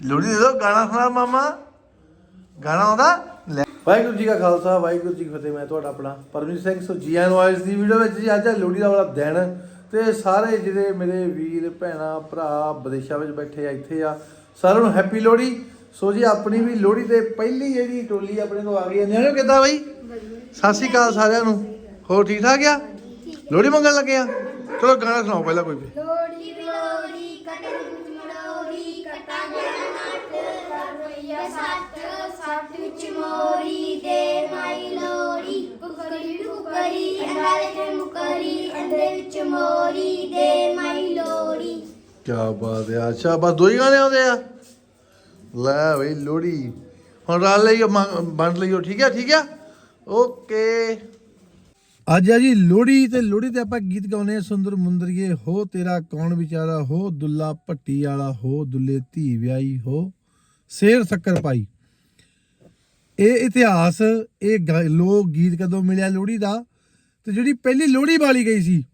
ਲੋੜੀ ਦੇ ਦੋ ਗਾਣਾ ਸੁਣਾ ਮਾਮਾ। ਗਾਣਾ ਆਉਂਦਾ? ਲੈ। ਵਾਹਿਗੁਰੂ ਜੀ ਕਾ ਖਾਲਸਾ ਵਾਹਿਗੁਰੂ ਜੀ ਕੀ ਫਤਿਹ ਮੈਂ ਤੁਹਾਡਾ ਆਪਣਾ ਪਰਮਜੀਤ ਸਿੰਘ ਸੋ ਜੀ ਆਇਆਂ ਨੂੰ ਅੱਜ ਦੀ ਵੀਡੀਓ ਵਿੱਚ ਜੀ ਅੱਜ ਹੈ ਲੋਹੜੀ ਦਾ ਵਾਲਾ ਦਿਨ। ਤੇ ਸਾਰੇ ਜਿਹੜੇ ਮੇਰੇ ਵੀਰ ਭੈਣਾ ਭਰਾ ਵਿਦੇਸ਼ਾਂ ਵਿੱਚ ਬੈਠੇ ਆ ਇੱਥੇ ਆ ਸਾਰਿਆਂ ਨੂੰ ਹੈਪੀ ਲੋਹੜੀ। ਸੋ ਜੀ ਆਪਣੀ ਵੀ ਲੋਹੜੀ ਤੇ ਪਹਿਲੀ ਜਿਹੜੀ ਟੋਲੀ ਆਪਣੇ ਤੋਂ ਆ ਗਈ ਹੈ। ਨਿਆਣੋ ਕਿੱਦਾਂ ਬਈ? ਸਤਿ ਸ਼੍ਰੀ ਅਕਾਲ ਸਾਰਿਆਂ ਨੂੰ। ਹੋਰ ਠੀਕ ਠਾਕ ਆ? ਲੋਹੜੀ ਮੰਗਣ ਲੱਗੇ ਆ? ਚਲੋ ਗਾਣਾ ਸੁਣਾਓ ਪਹਿਲਾਂ ਕੋਈ ਵੀ। ਲੋੜੀ ਲੋੜੀ ਸੱਤ ਸੱਤ ਵਿੱਚ ਮੋਰੀ ਦੇ ਮਾਈ ਲੋੜੀ ਕੁਕਰੀ ਕੁਕਰੀ ਅੰਦਾਲੇ ਤੇ ਮੁਕਰੀ ਅੰਦੇ ਵਿੱਚ ਮੋਰੀ ਦੇ ਮਾਈ ਲੋੜੀ ਕੀ ਬਾਤ ਹੈ, ਅੱਛਾ, ਬਸ ਦੋ ਹੀ ਗਾਣੇ ਆਉਂਦੇ ਆ। ਲੈ ਬਈ ਲੋਹੜੀ। ਹੁਣ ਰਲ ਲਈਓ ਵੰਡ ਲਈਓ, ਠੀਕ ਹੈ ਠੀਕ ਹੈ ਓਕੇ। ਅੱਜ ਆ ਜੀ ਲੋਹੜੀ ਤੇ ਲੋਹੜੀ ਤੇ ਆਪਾਂ ਗੀਤ ਗਾਉਨੇ ਸੁੰਦਰ ਮੁੰਦਰੀਏ, ਹੋ ਤੇਰਾ ਕੌਣ ਵਿਚਾਰਾ, ਹੋ ਦੁੱਲਾ ਭੱਟੀ ਵਾਲਾ, ਹੋ ਦੁੱਲੇ ਧੀ ਵਿਆਹੀ, ਹੋ ਸ਼ੇਰ ਸ਼ੱਕਰ ਪਾਈ। ਇਹ ਇਤਿਹਾਸ, ਇਹ ਗ- ਲੋਕ ਗੀਤ ਕਦੋਂ ਮਿਲਿਆ ਲੋਹੜੀ ਦਾ? ਤੇ ਜਿਹੜੀ ਪਹਿਲੀ ਲੋਹੜੀ ਵਾਲੀ ਗਈ ਸੀ,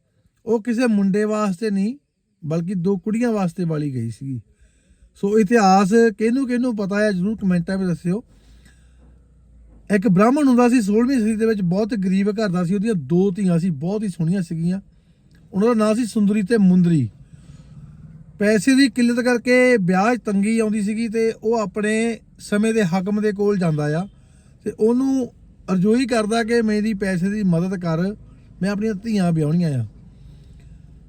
ਉਹ ਕਿਸੇ ਮੁੰਡੇ ਵਾਸਤੇ ਨਹੀਂ, ਬਲਕਿ ਦੋ ਕੁੜੀਆਂ ਵਾਸਤੇ ਵਾਲੀ ਗਈ ਸੀ। ਸੋ ਇਤਿਹਾਸ ਕਿਹਨੂੰ ਕਿਹਨੂੰ ਪਤਾ ਹੈ, ਜਰੂਰ ਕਮੈਂਟਾਂ ਵਿੱਚ ਦੱਸਿਓ। ਇੱਕ ਬ੍ਰਾਹਮਣ ਹੁੰਦਾ ਸੀ 16ਵੀਂ ਸਦੀ ਦੇ ਵਿੱਚ ਬਹੁਤ ਗਰੀਬ ਘਰ ਦਾ ਸੀ, ਉਹਦੀਆਂ ਦੋ ਧੀਆਂ ਸੀ, ਬਹੁਤ ਹੀ ਸੋਹਣੀਆਂ ਸੀਗੀਆਂ। ਉਹਨਾਂ ਦਾ ਨਾਂ ਸੀ ਸੁੰਦਰੀ ਤੇ ਮੁੰਦਰੀ। ਪੈਸੇ ਦੀ ਕਿੱਲਤ ਕਰਕੇ ਵਿਆਜ ਤੰਗੀ ਆਉਂਦੀ ਸੀਗੀ ਤੇ ਉਹ ਆਪਣੇ ਸਮੇਂ ਦੇ ਹਾਕਮ ਦੇ ਕੋਲ ਜਾਂਦਾ ਆ ਤੇ ਉਹਨੂੰ ਅਰਜ਼ੋਈ ਕਰਦਾ ਕਿ ਮੇਰੀ ਪੈਸੇ ਦੀ ਮਦਦ ਕਰ, ਮੈਂ ਆਪਣੀਆਂ ਧੀਆਂ ਵਿਆਹਣੀਆਂ ਆ।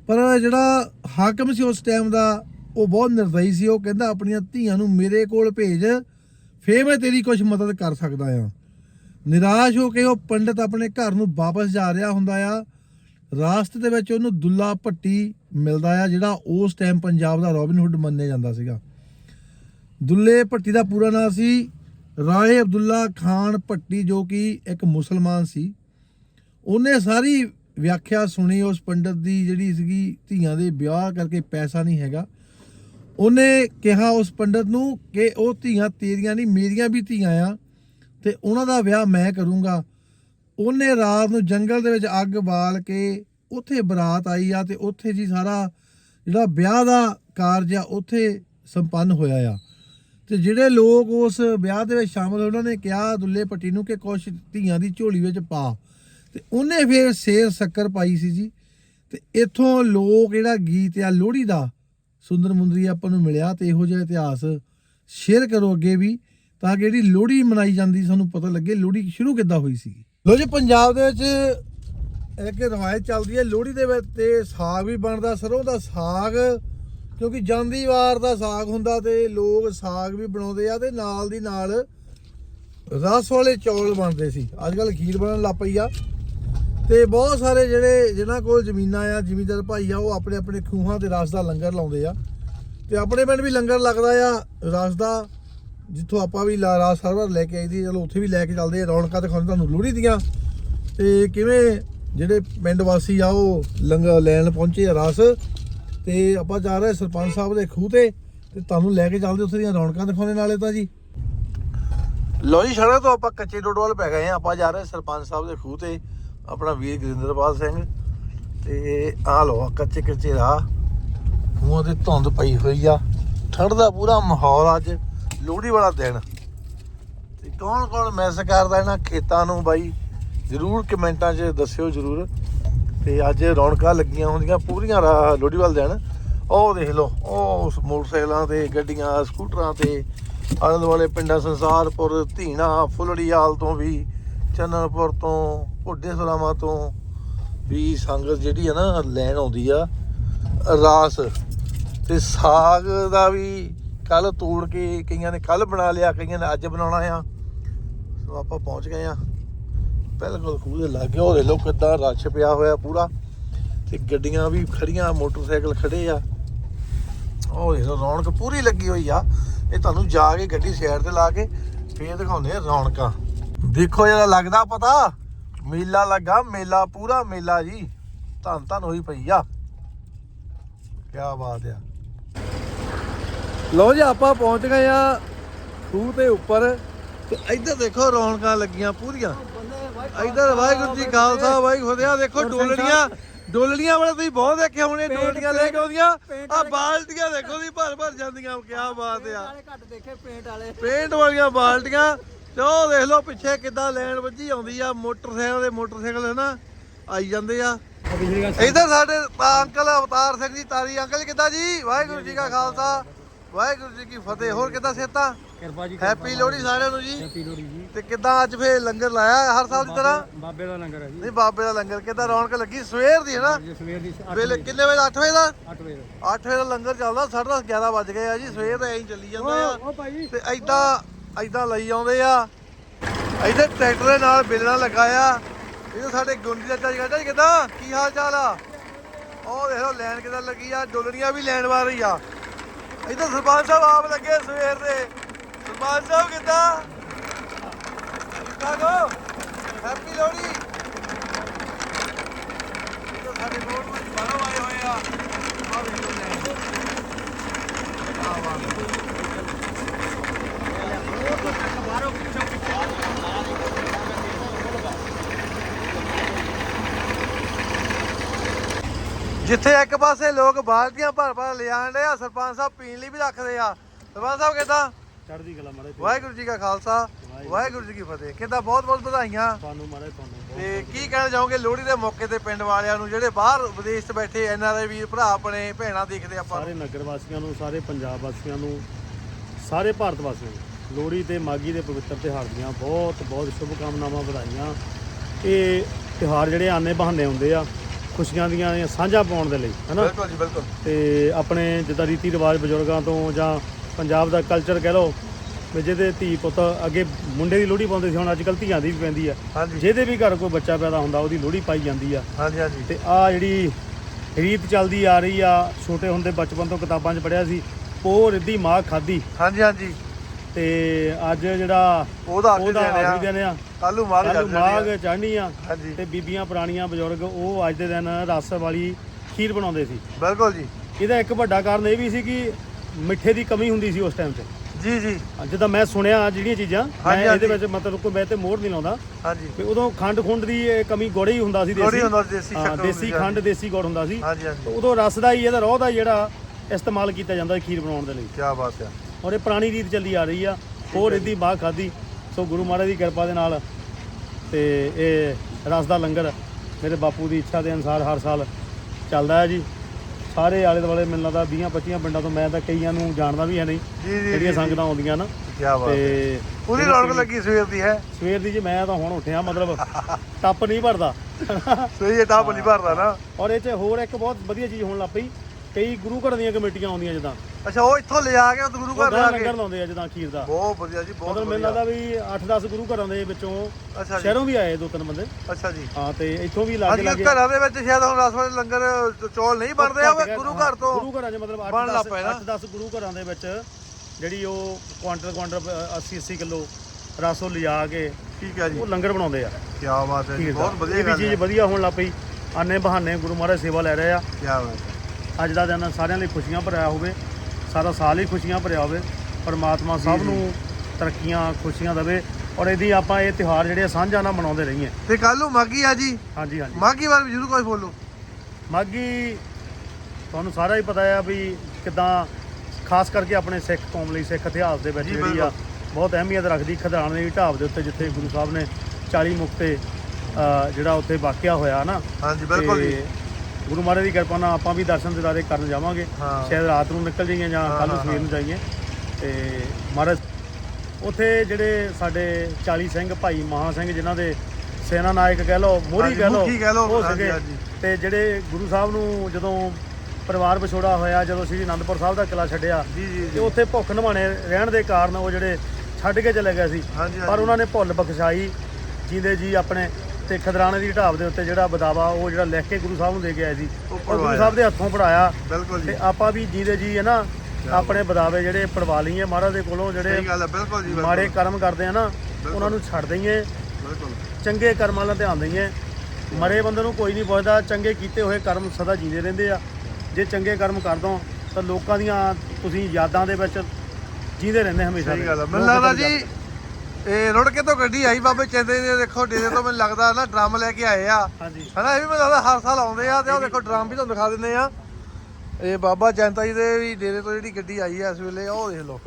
ਪਰ ਜਿਹੜਾ ਹਾਕਮ ਸੀ ਉਸ ਟਾਈਮ ਦਾ, ਉਹ ਬਹੁਤ ਨਿਰਦਈ ਸੀ। ਉਹ ਕਹਿੰਦਾ, ਆਪਣੀਆਂ ਧੀਆਂ ਨੂੰ ਮੇਰੇ ਕੋਲ ਭੇਜ, ਫੇਰ ਮੈਂ ਤੇਰੀ ਕੁਝ ਮਦਦ ਕਰ ਸਕਦਾ ਆ। ਨਿਰਾਸ਼ ਹੋ ਕੇ ਉਹ ਪੰਡਤ ਆਪਣੇ ਘਰ ਨੂੰ ਵਾਪਸ ਜਾ ਰਿਹਾ ਹੁੰਦਾ ਆ। ਰਾਸਤੇ ਦੇ ਵਿੱਚ ਉਹਨੂੰ ਦੁੱਲਾ ਭੱਟੀ ਮਿਲਦਾ ਆ ਜਿਹੜਾ ਉਸ ਟਾਈਮ ਪੰਜਾਬ ਦਾ ਰੋਬਿਨਹੁੱਡ ਮੰਨਿਆ ਜਾਂਦਾ ਸੀਗਾ। ਦੁੱਲੇ ਭੱਟੀ ਦਾ ਪੂਰਾ ਨਾਮ ਸੀ, ਰਾਏ ਅਬਦੁੱਲਾ ਖਾਨ ਭੱਟੀ ਜੋ ਕਿ ਇੱਕ ਮੁਸਲਮਾਨ ਸੀ। ਉਹਨੇ ਸਾਰੀ ਵਿਆਖਿਆ ਸੁਣੀ, ਉਸ ਪੰਡਤ ਦੀ ਜਿਹੜੀ ਸੀਗੀ ਧੀਆਂ ਦੇ ਵਿਆਹ ਕਰਕੇ ਪੈਸਾ ਨਹੀਂ ਹੈਗਾ। ਉਹਨੇ ਕਿਹਾ ਉਸ ਪੰਡਤ ਨੂੰ ਕਿ ਉਹ ਧੀਆਂ ਤੇਰੀਆਂ ਨਹੀਂ, ਮੇਰੀਆਂ ਵੀ ਧੀਆਂ ਆ ਤੇ ਉਹਨਾਂ ਦਾ ਵਿਆਹ ਮੈਂ ਕਰੂੰਗਾ। ਉਹਨੇ ਰਾਤ ਨੂੰ ਜੰਗਲ ਦੇ ਵਿੱਚ ਅੱਗ ਬਾਲ ਕੇ ਉੱਥੇ ਬਰਾਤ ਆਈ ਆ ਤੇ ਉੱਥੇ ਜੀ ਸਾਰਾ ਜਿਹੜਾ ਵਿਆਹ ਦਾ ਕਾਰਜ ਆ, ਉੱਥੇ ਸੰਪੰਨ ਹੋਇਆ ਆ। ਤੇ ਜਿਹੜੇ ਲੋਕ ਉਸ ਵਿਆਹ ਦੇ ਵਿੱਚ ਸ਼ਾਮਲ ਉਹਨਾਂ ਨੇ ਕਿਹਾ ਦੁੱਲੇ ਪੱਟੀ ਨੂੰ ਕਿ ਕੁਛ ਧੀਆਂ ਦੀ ਝੋਲੀ ਵਿੱਚ ਪਾ। ਤੇ ਉਹਨੇ ਫਿਰ ਸ਼ੇਰ ਸ਼ੱਕਰ ਪਾਈ ਸੀ ਜੀ। ਤੇ ਇੱਥੋਂ ਲੋਕ ਜਿਹੜਾ ਗੀਤ ਆ, ਲੋਹੜੀ ਦਾ ਸੁੰਦਰ ਮੁੰਦਰੀ ਆਪਾਂ ਨੂੰ ਮਿਲਿਆ ਤੇ ਇਹੋ ਜਿਹਾ ਇਤਿਹਾਸ ਸ਼ੇਅਰ ਕਰੋ ਅੱਗੇ ਵੀ, ਤਾਂ ਕਿ ਜਿਹੜੀ ਲੋਹੜੀ ਮਨਾਈ ਜਾਂਦੀ, ਸਾਨੂੰ ਪਤਾ ਲੱਗੇ ਲੋਹੜੀ ਸ਼ੁਰੂ ਕਿੱਦਾਂ ਹੋਈ ਸੀ। ਲੋ ਜੀ, ਪੰਜਾਬ ਦੇ ਵਿੱਚ ਇੱਕ ਰਵਾਇਤ ਚੱਲਦੀ ਹੈ, ਲੋਹੜੀ ਦੇ ਵਿੱਚ ਤੇ ਸਾਗ ਵੀ ਬਣਦਾ, ਸਰੋਂ ਦਾ ਸਾਗ, ਕਿਉਂਕਿ ਜਾਂਦੀ ਵਾਰ ਦਾ ਸਾਗ ਹੁੰਦਾ ਤੇ ਲੋਕ ਸਾਗ ਵੀ ਬਣਾਉਂਦੇ ਆ ਤੇ ਨਾਲ ਦੀ ਨਾਲ ਰਸ ਵਾਲੇ ਚੌਲ ਬਣਦੇ ਸੀ। ਅੱਜ ਕੱਲ ਖੀਰ ਬਣਨ ਲੱਗ ਪਈ ਆ ਤੇ ਬਹੁਤ ਸਾਰੇ ਜਿਹੜੇ ਜਿਨ੍ਹਾਂ ਕੋਲ ਜ਼ਮੀਨਾਂ ਆ, ਜ਼ਿਮੀਂਦਾਰ ਭਾਈ ਆ, ਉਹ ਆਪਣੇ ਆਪਣੇ ਖੂਹਾਂ ਤੇ ਰਸ ਦਾ ਲੰਗਰ ਲਾਉਂਦੇ ਆ। ਤੇ ਆਪਣੇ ਪਿੰਡ ਵੀ ਲੰਗਰ ਲੱਗਦਾ ਆ, ਰਸ ਦਾ, ਜਿੱਥੋਂ ਆਪਾਂ ਵੀ ਲਾ ਰਸ ਸਰਵਰ ਲੈ ਕੇ ਆਈ ਆਈਦੀ ਚਲੋ ਉੱਥੇ ਵੀ ਲੈ ਕੇ ਚੱਲਦੇ ਆ, ਰੌਣਕਾਂ ਦਿਖਾਉਂਦੇ ਤੁਹਾਨੂੰ ਲੋਹੜੀ ਦੀਆਂ। ਤੇ ਕਿਵੇਂ ਜਿਹੜੇ ਪਿੰਡ ਵਾਸੀ ਆ, ਉਹ ਲੰਗਰ ਲੈਣ ਪਹੁੰਚੇ ਆ ਰਸ ਤੇ ਆਪਾਂ ਜਾ ਰਹੇ ਸਰਪੰਚ ਸਾਹਿਬ ਦੇ ਖੂਹ ਤੇ ਤੇ ਤੁਹਾਨੂੰ ਲੈ ਕੇ ਚੱਲਦੇ ਉੱਥੇ ਦੀਆਂ ਰੌਣਕਾਂ ਦਿਖਾਉਣੇ ਨਾਲੇ ਤਾਂ ਜੀ। ਲੋ ਜੀ ਸੜਕ ਤੋਂ ਆਪਾਂ ਕੱਚੇ ਰੋਡ ਵੱਲ ਪੈ ਗਏ ਆ। ਆਪਾਂ ਜਾ ਰਹੇ ਸਰਪੰਚ ਸਾਹਿਬ ਦੇ ਖੂਹ ਤੇ, ਆਪਣਾ ਵੀਰ ਗੁਰਿੰਦਰਪਾਲ ਸਿੰਘ ਤੇ ਆਹ ਲੋ ਕੱਚੇ ਕੱਚੇ ਰਾਹ। ਖੂਹਾਂ ਤੇ ਧੁੰਦ ਪਈ ਹੋਈ ਆ। ਠੰਡ ਦਾ ਪੂਰਾ ਮਾਹੌਲ ਅੱਜ, ਲੋਹੜੀ ਵਾਲਾ ਦਿਨ। ਤੇ ਕੌਣ ਕੌਣ ਮਿਸ ਕਰਦਾ ਇਹਨਾਂ ਖੇਤਾਂ ਨੂੰ ਬਾਈ? ਜਰੂਰ ਕਮੈਂਟਾਂ 'ਚ ਦੱਸਿਓ ਜਰੂਰ। ਤੇ ਅੱਜ ਰੌਣਕਾਂ ਲੱਗੀਆਂ ਹੁੰਦੀਆਂ, ਪੂਰੀਆਂ ਰਾਹ ਲੋਹੜੀ ਵਾਲੇ ਦਿਨ। ਉਹ ਦੇਖ ਲਓ, ਉਹ ਮੋਟਰਸਾਈਕਲਾਂ ਤੇ, ਗੱਡੀਆਂ, ਸਕੂਟਰਾਂ ਤੇ, ਆਲੇ ਦੁਆਲੇ ਪਿੰਡਾਂ, ਸੰਸਾਰਪੁਰ, ਧੀਣਾ, ਫੁੱਲੜੀਆਲ ਤੋਂ ਵੀ ਚੰਨਪੁਰ ਤੋਂ ਭੁੱਡੇ ਸਲਾਮਾ ਤੋਂ ਵੀ ਸੰਗਤ ਜਿਹੜੀ ਆ ਨਾ, ਲੈਣ ਆਉਂਦੀ ਆ, ਰਾਸ। ਤੇ ਸਾਗ ਦਾ ਵੀ ਕੱਲ ਤੋੜ ਕੇ ਕਈਆਂ ਨੇ ਕੱਲ ਬਣਾ ਲਿਆ, ਕਈਆਂ ਨੇ ਅੱਜ ਬਣਾਉਣਾ ਆ। ਸੋ ਆਪਾਂ ਪਹੁੰਚ ਗਏ ਆ। ਬਿਲਕੁਲ ਖੂਹ ਦੇ ਲਾਗੇ ਉਹਦੇ ਲੋ ਕਿੱਦਾਂ ਰਸ਼ ਪਿਆ ਹੋਇਆ ਪੂਰਾ, ਤੇ ਗੱਡੀਆਂ ਵੀ ਖੜੀਆਂ ਮੋਟਰਸਾਈਕਲ ਖੜੇ ਆ। ਉਹ ਦੇਖ ਰੌਣਕ ਪੂਰੀ ਲੱਗੀ ਹੋਈ ਆ। ਇਹ ਤੁਹਾਨੂੰ ਜਾ ਕੇ ਗੱਡੀ ਸਾਈਡ ਤੇ ਲਾ ਕੇ ਫੇਰ ਦਿਖਾਉਂਦੇ ਆ ਰੌਣਕਾਂ। ਦੇਖੋ ਜਿਹੜਾ ਲੱਗਦਾ ਪਤਾ, ਮੇਲਾ ਲੱਗਾ, ਮੇਲਾ ਪੂਰਾ ਮੇਲਾ ਜੀ। ਧੰਨ ਧੰਨ ਹੋਈ ਪਈ ਆ। ਕੀ ਬਾਤ ਆ। ਲੋ ਜੀ, ਆਪਾਂ ਪਹੁੰਚ ਗਏ ਆ ਖੂਹ ਦੇ ਉੱਪਰ, ਤੇ ਇੱਧਰ ਦੇਖੋ ਰੌਣਕਾਂ ਲੱਗੀਆਂ ਪੂਰੀਆਂ। ਇੱਧਰ ਵਾਹਿਗੁਰੂ ਜੀ ਖਾਲਸਾ ਵਾਹਿਗੁਰੂ ਫਤਿਹ। ਦੇਖੋ ਡੋਲਣੀਆਂ ਡੋਲਣੀਆਂ ਵਾਲੇ ਤੁਸੀਂ ਬਹੁਤ ਦੇਖੇ ਹੋਣੇ ਡੋਲਣੀਆਂ ਲੈ ਕੇ ਆਉਂਦੀਆਂ। ਆ ਬਾਲਟੀਆਂ ਦੇਖੋ ਦੀ ਭਰ ਭਰ ਜਾਂਦੀਆਂ ਕੀ ਬਾਤ ਆ। ਵਾਲੇ ਘੱਟ ਦੇਖੇ ਪੇਂਟ ਵਾਲੇ। ਪੇਂਟ ਵਾਲੀਆਂ ਬਾਲਟੀਆਂ ਤੇ ਉਹ ਦੇਖ ਲਓ ਪਿੱਛੇ ਕਿੱਦਾਂ ਲੈਣ ਵੱਜੀ ਆਉਂਦੀ ਆ ਮੋਟਰਸਾਈਕਲ ਦੇ ਮੋਟਰਸਾਈਕਲ ਹਨਾ ਆਈ ਜਾਂਦੇ ਆ। ਇਧਰ ਸਾਡੇ ਅੰਕਲ ਅਵਤਾਰ ਸਿੰਘ ਜੀ ਤਾਰੀ ਅੰਕਲ ਕਿੱਦਾਂ ਜੀ? ਵਾਹਿਗੁਰੂ ਜੀ ਕਾ ਖਾਲਸਾ। ਵਾਹਿਗੁਰੂ ਜੀ ਕੀ ਫਤਿਹ। ਹੋਰ ਕਿੱਦਾਂ ਸੇਤਾ ਕਿਰਪਾ ਜੀ ਹੈਪੀ ਲੋਹੜੀ ਸਾਰਿਆਂ ਨੂੰ ਜੀ। ਹੈਪੀ ਲੋਹੜੀ ਜੀ। ਤੇ ਕਿੱਦਾਂ ਅੱਜ ਫੇ ਲੰਗਰ ਲਾਇਆ ਹਰ ਸਾਲ ਦੀ ਤਰ੍ਹਾਂ? ਬਾਬੇ ਦਾ ਲੰਗਰ ਹੈ ਜੀ। ਨਹੀਂ ਬਾਬੇ ਦਾ ਲੰਗਰ ਕਿੱਦਾਂ ਰੌਣਕ ਲੱਗੀ? ਸਵੇਰ ਦੀ ਹੈ ਨਾ? ਜੇ ਸਵੇਰ ਦੀ 8 ਵੇਲੇ ਕਿੰਨੇ ਵਜੇ 8 ਵਜੇ ਦਾ? 8 ਵਜੇ 8 ਵਜੇ ਦਾ ਲੰਗਰ ਚੱਲਦਾ 10:30 11 ਵੱਜ ਗਏ ਆ ਜੀ ਸਵੇਰ ਦਾ ਐਂ ਚੱਲੀ ਜਾਂਦਾ ਆ। ਉਹ ਭਾਈ। ਤੇ ਐਦਾਂ ਐਦਾਂ ਲਈ ਆਉਂਦੇ ਆ। ਇੱਥੇ ਟਰੈਕਟਰ ਦੇ ਨਾਲ ਬਿਲਣਾ ਲਗਾਇਆ ਇਹ ਸਾਡੇ ਗੁੰਡੀ ਦਾ ਚਾਚਾ ਚਾਚਾ ਜੀ ਕਿੱਦਾਂ? ਕੀ ਹਾਲ ਚਾਲ ਆ? ਉਹ ਦੇਖੋ ਲੈਣ ਕਿੱਦਾਂ ਲੱਗੀ ਆ ਡੋਲਰੀਆਂ ਵੀ ਲੈਣ ਰਹੀ ਆ। ਇੱਧਰ ਸਰਪੰਚ ਸਾਹਿਬ ਆਪ ਲੱਗੇ ਸਵੇਰ ਦੇ। ਸਰਪੰਚ ਸਾਹਿਬ ਕਿੱਦਾਂ? ਠੀਕ ਹੈਪੀ ਲੋਹੜੀ। ਇੱਧਰ ਸਾਡੇ ਨੋਟ ਵਿੱਚ ਬਾਹਰੋਂ ਆਏ ਹੋਏ ਆ। ਆ ਵੇਖੋ ਲੈਣ ਆ ਵਾਹ। ਜਿੱਥੇ ਇੱਕ ਪਾਸੇ ਲੋਕ ਬਾਲਟੀਆਂ ਭਰ ਭਰ ਲਿਆਣ ਦੇ ਆ ਸਰਪੰਚ ਸਾਹਿਬ ਪੀਣ ਲਈ ਵੀ ਰੱਖਦੇ ਆ। ਸਰਪੰਚ ਸਾਹਿਬ ਕਿੱਦਾਂ? ਚੜ੍ਹਦੀ ਕਲਾ ਮਾਰੇ ਵਾਹਿਗੁਰੂ ਜੀ ਕਾ ਖਾਲਸਾ ਵਾਹਿਗੁਰੂ। ਜੀ ਕੀ ਫਤਿਹ। ਕਿੱਦਾਂ? ਬਹੁਤ ਬਹੁਤ ਵਧਾਈਆਂ। ਤੁਹਾਨੂੰ ਮਾਰੇ ਤੁਹਾਨੂੰ ਤੇ ਕੀ ਕਹਿਣਾ ਚਾਹੋਗੇ ਲੋਹੜੀ ਦੇ ਮੌਕੇ ਤੇ ਪਿੰਡ ਵਾਲਿਆਂ ਨੂੰ ਜਿਹੜੇ ਬਾਹਰ ਵਿਦੇਸ਼ 'ਚ ਬੈਠੇ ਐਨ ਆਰ ਆਈ ਵੀਰ ਭਰਾ ਆਪਣੇ ਭੈਣਾਂ ਦੇਖਦੇ ਆਪਾਂ ਸਾਰੇ ਨਗਰ ਵਾਸੀਆਂ ਨੂੰ ਸਾਰੇ ਪੰਜਾਬ ਵਾਸੀਆਂ ਨੂੰ ਸਾਰੇ ਭਾਰਤ ਵਾਸੀਆਂ ਨੂੰ ਲੋਹੜੀ ਤੇ ਮਾਗੀ ਦੇ ਪਵਿੱਤਰ ਤਿਉਹਾਰ ਦੀਆਂ ਬਹੁਤ ਬਹੁਤ ਸ਼ੁਭ ਕਾਮਨਾਵਾਂ ਵਧਾਈਆਂ। ਇਹ ਤਿਉਹਾਰ ਜਿਹੜੇ ਆਨੇ ਬਹਾਨੇ ਹੁੰਦੇ ਆ ਖੁਸ਼ੀਆਂ ਦੀਆਂ ਇਹ ਸਾਂਝਾ ਪਾਉਣ ਦੇ ਲਈ ਹਨਾ? ਬਿਲਕੁਲ ਜੀ ਬਿਲਕੁਲ। ਤੇ ਆਪਣੇ ਜਿੱਦਾਂ ਰੀਤੀ ਰਿਵਾਜ ਬਜ਼ੁਰਗਾਂ ਤੋਂ ਜਾਂ ਪੰਜਾਬ ਦਾ ਕਲਚਰ ਕਹਿ ਲਓ ਵੀ ਜਿਹਦੇ ਧੀ ਪੁੱਤ ਅੱਗੇ ਮੁੰਡੇ ਦੀ ਲੋਹੜੀ ਪਾਉਂਦੇ ਸੀ ਹੁਣ ਅੱਜ ਕੱਲ੍ਹ ਧੀਆਂ ਦੀ ਵੀ ਪੈਂਦੀ ਆ। ਹਾਂਜੀ। ਜਿਹਦੇ ਵੀ ਘਰ ਕੋਈ ਬੱਚਾ ਪੈਦਾ ਹੁੰਦਾ ਉਹਦੀ ਲੋਹੜੀ ਪਾਈ ਜਾਂਦੀ ਆ। ਹਾਂਜੀ ਹਾਂਜੀ। ਤੇ ਆ ਜਿਹੜੀ ਰੀਤ ਚੱਲਦੀ ਆ ਰਹੀ ਆ ਛੋਟੇ ਹੁੰਦੇ ਬਚਪਨ ਤੋਂ ਕਿਤਾਬਾਂ 'ਚ ਪੜ੍ਹਿਆ ਸੀ ਪੋ ਰਿੱਧੀ ਮਾਂ ਖਾਦੀ ਹਾਂਜੀ ਹਾਂਜੀ। ਤੇ ਅੱਜ ਜਿਹੜਾ ਉਹਦਾ ਆਖਰੀ ਦਿਨ ਆ ਦਿਨ ਆ ਕੱਲੂ ਮਾਰ ਕੱਲ ਚੜ੍ਹਨੀ ਆ ਹਾਂਜੀ। ਤੇ ਬੀਬੀਆਂ ਪੁਰਾਣੀਆਂ ਬਜ਼ੁਰਗ ਉਹ ਅੱਜ ਦੇ ਦਿਨ ਰਸ ਵਾਲੀ ਖੀਰ ਬਣਾਉਂਦੇ ਸੀ। ਬਿਲਕੁਲ ਜੀ। ਇਹਦਾ ਇੱਕ ਵੱਡਾ ਕਾਰਨ ਇਹ ਵੀ ਸੀ ਕਿ ਮਿੱਠੇ ਦੀ ਕਮੀ ਹੁੰਦੀ ਸੀ ਉਸ ਟਾਈਮ 'ਚ ਜੀ ਜੀ। ਜਿੱਦਾਂ ਮੈਂ ਸੁਣਿਆ ਜਿਹੜੀਆਂ ਚੀਜ਼ਾਂ ਮੈਂ ਹਾਂਜੀ, ਇਹਦੇ ਹਾਂਜੀ। ਵਿੱਚ ਮਤਲਬ ਕੋਈ ਮੈਂ ਤੇ ਮੋਹਰ ਨਹੀਂ ਲਾਉਂਦਾ। ਹਾਂਜੀ। ਵੀ ਉਦੋਂ ਖੰਡ ਖੁੰਡ ਦੀ ਇਹ ਕਮੀ ਗੁੜ ਹੀ ਹੁੰਦਾ ਸੀ ਥੋੜੀ ਹੁੰਦਾ ਸੀ ਦੇਸੀ ਹਾਂ, ਸ਼ੱਕਰ ਦੇਸੀ ਹੁੰਦੀ ਖੰਡ ਦੇਸੀ ਗੁੜ ਹੁੰਦਾ ਸੀ। ਹਾਂਜੀ ਹਾਂਜੀ। ਤੇ ਉਦੋਂ ਰਸ ਦਾ ਹੀ ਇਹਦਾ ਰੋਹ ਦਾ ਜਿਹੜਾ ਇਸਤੇਮਾਲ ਕੀਤਾ ਜਾਂਦਾ ਸੀ ਖੀਰ ਬਣਾਉਣ ਦੇ ਲਈ। ਕੀ ਬਾਤ ਆ। ਔਰ ਇਹ ਪੁਰਾਣੀ ਰੀਤ ਚੱਲੀ ਆ ਰਹੀ ਆ। ਹੋਰ ਇਹਦੀ ਬਾਹ ਖਾਦੀ ਸੋ ਗੁਰੂ ਮਹਾਰਾਜ ਦੀ ਕਿਰਪਾ ਦੇ ਨਾਲ ਤੇ ਇਹ ਰਸ ਦਾ ਲੰਗਰ ਮੇਰੇ ਬਾਪੂ ਦੀ ਇੱਛਾ ਦੇ ਅਨੁਸਾਰ ਹਰ ਸਾਲ ਚੱਲਦਾ ਹੈ ਜੀ। ਸਾਰੇ ਆਲੇ ਦੁਆਲੇ ਮੈਨੂੰ ਲੱਗਦਾ 20 25 ਪਿੰਡਾਂ ਤੋਂ ਮੈਂ ਤਾਂ ਕਈਆਂ ਨੂੰ ਜਾਣਦਾ ਵੀ ਹੈ ਨਹੀਂ। ਜਿਹੜੀਆਂ ਸੰਗਤਾਂ ਆਉਂਦੀਆਂ ਨਾ। ਕੀ ਬਾਤ ਹੈ। ਤੇ ਪੂਰੀ ਰੌਣਕ ਲੱਗੀ ਸਵੇਰ ਦੀ ਹੈ। ਸਵੇਰ ਦੀ ਜੀ ਮੈਂ ਤਾਂ ਹੁਣ ਉੱਠਿਆ ਮਤਲਬ ਟੱਪ ਨਹੀਂ ਭਰਦਾ। ਸਹੀ ਇਹ ਤਾਂ ਬਲੀ ਭਰਦਾ ਨਾ। ਔਰ ਇਹ 'ਚ ਹੋਰ ਇੱਕ ਬਹੁਤ ਵਧੀਆ ਚੀਜ਼ ਹੋਣ ਲੱਗ ਪਈ। ਕਈ ਗੁਰੂ ਘਰਾਂ ਦੀਆਂ ਕਮੇਟੀਆਂ ਆਉਂਦੀਆਂ ਜਿੱਦਾਂ। ਅੱਛਾ ਉਹ ਇੱਥੋਂ ਲਿਆ ਕੇ ਉਹ ਗੁਰੂ ਘਰ ਉਹ ਲਾ ਕੇ। ਲੰਗਰ ਲਾਉਂਦੇ ਆ ਜਿੱਦਾਂ ਖੀਰ ਦਾ। ਬਹੁਤ ਵਧੀਆ ਜੀ ਬਹੁਤ ਮਤਲਬ ਮੈਨੂੰ ਲੱਗਦਾ ਵੀ 8-10 ਗੁਰੂ ਘਰਾਂ ਦੇ ਵਿੱਚੋਂ ਅੱਛਾ ਜੀ। ਸ਼ਹਿਰੋਂ ਵੀ ਆਏ ਦੋ ਤਿੰਨ ਬੰਦੇ। ਅੱਛਾ ਜੀ। ਹਾਂ ਤੇ ਇੱਥੋਂ ਵੀ ਲਾਗੇ ਲਾਗੇ ਘਰਾਂ ਦੇ ਵਿੱਚ ਸ਼ਾਇਦ ਹੁਣ ਰਸ ਵਾਲੇ ਲੰਗਰ ਚੌਲ ਨਹੀਂ ਬਣਦੇ ਹੋਵੇ ਗੁਰੂ ਘਰ ਤੋਂ ਗੁਰੂ ਘਰਾਂ 'ਚ ਮਤਲਬ ਬਣ ਲੱਗ ਪਏ ਨਾ। 8-10 ਗੁਰੂ ਘਰਾਂ ਦੇ ਵਿੱਚ ਜਿਹੜੀ ਉਹ ਕੁਆਂਟਲ ਕੁਆਂਟਲ 80-80 ਕਿਲੋ ਰਸੋ ਲਿਜਾ ਕੇ ਠੀਕ ਹੈ ਜੀ। ਉਹ ਲੰਗਰ ਬਣਾਉਂਦੇ ਆ। ਕੀ ਬਾਤ ਹੈ ਜੀ ਬਹੁਤ ਵਧੀਆ ਗੱਲ ਚੀਜ਼ ਹੈ। ਵਧੀਆ ਹੋਣ ਲੱਗ ਪਈ। ਆਨੇ ਬਹਾਨੇ ਗੁਰੂ ਮਹਾਰਾਜ ਸੇਵਾ ਲੈ ਰਹੇ ਆ। ਕੀ ਬਾਤ ਹੈ। ਅੱਜ ਦਾ ਦਿਨ ਸਾਰਿਆਂ ਲਈ ਖੁਸ਼ੀਆਂ ਭਰਿਆ ਹੋਵੇ। ਸਾਰਾ ਸਾਲ ਹੀ ਖੁਸ਼ੀਆਂ ਭਰਿਆ ਹੋਵੇ ਪਰਮਾਤਮਾ ਸਭ ਨੂੰ ਤਰੱਕੀਆਂ ਖੁਸ਼ੀਆਂ ਦੇਵੇ ਔਰ ਇਹਦੀ ਆਪਾਂ ਇਹ ਤਿਉਹਾਰ ਜਿਹੜੇ ਆ ਸਾਂਝਾ ਨਾਲ ਮਨਾਉਂਦੇ ਰਹੀਏ। ਤੇ ਕੱਲ ਨੂੰ ਮਾਗੀ ਆ ਜੀ? ਹਾਂਜੀ ਹਾਂਜੀ। ਮਾਗੀ ਬਾਰੇ ਜ਼ਰੂਰ ਕੋਈ ਬੋਲੋ। ਮਾਗੀ ਤੁਹਾਨੂੰ ਸਾਰਾ ਹੀ ਪਤਾ ਆ ਵੀ ਕਿਦਾਂ ਖਾਸ ਕਰਕੇ ਆਪਣੇ ਸਿੱਖ ਕੌਮ ਲਈ ਸਿੱਖ ਇਤਿਹਾਸ ਦੇ ਵਿੱਚ ਜਿਹੜੀ ਆ ਬਹੁਤ ਅਹਿਮੀਅਤ ਰੱਖਦੀ ਖਦਾਨ ਦੀ ਢਾਬ ਦੇ ਉੱਤੇ ਜਿੱਥੇ ਗੁਰੂ ਸਾਹਿਬ ਨੇ 40 ਮੁਕਤੇ ਜਿਹੜਾ ਉੱਥੇ ਵਾਕਿਆ ਹੋਇਆ ਨਾ ਹਾਂਜੀ ਬਿਲਕੁਲ ਜੀ। ਗੁਰੂ ਮਹਾਰਾਜ ਦੀ ਕਿਰਪਾ ਨਾਲ ਆਪਾਂ ਵੀ ਦਰਸ਼ਨ ਦਿਦਾਰੇ ਕਰਨ ਜਾਵਾਂਗੇ। ਹਾਂ। ਸ਼ਾਇਦ ਰਾਤ ਨੂੰ ਨਿਕਲ ਜਾਈਏ ਜਾਂ ਹਾਂ, ਕੱਲ ਨੂੰ ਹਾਂ, ਸਵੇਰ ਨੂੰ ਜਾਈਏ। ਤੇ ਮਹਾਰਾਜ ਉੱਥੇ ਜਿਹੜੇ ਸਾਡੇ 40 ਸਿੰਘ ਭਾਈ ਮਹਾ ਸਿੰਘ ਜਿਨ੍ਹਾਂ ਦੇ ਸੈਨਾ ਨਾਇਕ ਕਹਿ ਲਓ ਮੋਹਰੀ ਹਾਂਜੀ, ਕਹਿ ਲਓ ਮੁਖੀ ਕਹਿ ਲਓ, ਉਹ ਹਾਂਜੀ, ਸੀਗੇ ਹਾਂਜੀ। ਤੇ ਜਿਹੜੇ ਗੁਰੂ ਸਾਹਿਬ ਨੂੰ ਜਦੋਂ ਪਰਿਵਾਰ ਵਿਛੋੜਾ ਹੋਇਆ ਜਦੋਂ ਸ੍ਰੀ ਅਨੰਦਪੁਰ ਸਾਹਿਬ ਦਾ ਕਿਲਾ ਛੱਡਿਆ ਜੀ ਜੀ ਤੇ ਜੀ ਉੱਥੇ ਭੁੱਖ ਨਿਵਾਣੇ ਰਹਿਣ ਦੇ ਕਾਰਨ ਉਹ ਜਿਹੜੇ ਛੱਡ ਕੇ ਚਲੇ ਗਏ ਸੀ। ਹਾਂਜੀ, ਪਰ ਹਾਂਜੀ। ਉਹਨਾਂ ਨੇ ਭੁੱਲ ਬਖਸ਼ਾਈ। ਜਿੰਦੇ ਜੀ ਆਪਣੇ ਤੇ ਖਦਰਾਣੇ ਦੀ ਢਾਬ ਦੇ ਉੱਤੇ ਜਿਹੜਾ ਬਦਾਵਾ ਉਹ ਜਿਹੜਾ ਲਿਖ ਕੇ ਗੁਰੂ ਸਾਹਿਬ ਨੂੰ ਦੇ ਕੇ ਆਏ ਸੀ ਉਹ ਗੁਰੂ। ਸਾਹਿਬ ਦੇ ਹੱਥੋਂ ਪੜਾਇਆ। ਬਿਲਕੁਲ ਜੀ। ਤੇ ਆਪਾਂ ਵੀ ਜਿੰਦੇ ਜੀ ਹੈ ਨਾ ਆਪਣੇ ਬਦਾਵੇ ਜਿਹੜੇ ਪੜਵਾ ਲਈਏ ਮਹਾਰਾਜ ਦੇ ਕੋਲੋਂ ਜਿਹੜੇ ਸਹੀ ਗੱਲ ਹੈ ਬਿਲਕੁਲ ਜੀ ਬਿਲਕੁਲ। ਮਾੜੇ ਕਰਮ ਕਰਦੇ ਆ ਨਾ ਉਹਨਾਂ ਨੂੰ ਛੱਡ ਦਈਏ। ਬਿਲਕੁਲ। ਚੰਗੇ ਕਰਮਾਂ ਵੱਲ ਧਿਆਨ ਦਈਏ। ਮਰੇ ਬੰਦੇ ਨੂੰ ਕੋਈ ਨਹੀਂ ਪੁੱਛਦਾ ਚੰਗੇ ਕੀਤੇ ਹੋਏ ਕਰਮ ਸਦਾ ਜੀਂਦੇ ਰਹਿੰਦੇ ਆ। ਜੇ ਚੰਗੇ ਕਰਮ ਕਰ ਦੋ ਤਾਂ ਲੋਕਾਂ ਦੀਆਂ ਤੁਸੀਂ ਯਾਦਾਂ ਦੇ ਵਿੱਚ ਜੀਂਦੇ ਰਹਿੰਦੇ ਹਮੇਸ਼ਾ ਸਹੀ ਲਈ। ਗੱਲ ਹੈ। ਮੈਨੂੰ ਲੋਕ ਲੱਗਦਾ ਕਦੇ ਜੀ ਇਹ ਰੁੜਕੇ ਤੋਂ ਗੱਡੀ ਆਈ ਬਾਬੇ ਚੰਦੇ ਦੇ ਦੇਖੋ ਡੇਰੇ ਤੋਂ ਮੈਨੂੰ ਲੱਗਦਾ ਨਾ ਡਰਮ ਲੈ ਕੇ ਆਏ ਆ। ਹਾਂਜੀ। ਹਨਾ ਇਹ ਵੀ ਮੈਨੂੰ ਲੱਗਦਾ ਹਰ ਸਾਲ ਆਉਂਦੇ ਆ ਤੇ ਉਹ ਦੇਖੋ ਡਰਮ ਵੀ ਤੁਹਾਨੂੰ ਦਿਖਾ ਦਿੰਦੇ ਆ। ਇਹ ਬਾਬਾ ਜਨਤਾ ਜੀ ਦੇ ਵੀ ਡੇਰੇ ਤੋਂ ਜਿਹੜੀ ਗੱਡੀ ਆਈ ਆ ਇਸ ਵੇਲੇ ਉਹ ਦੇਖ ਲਓ।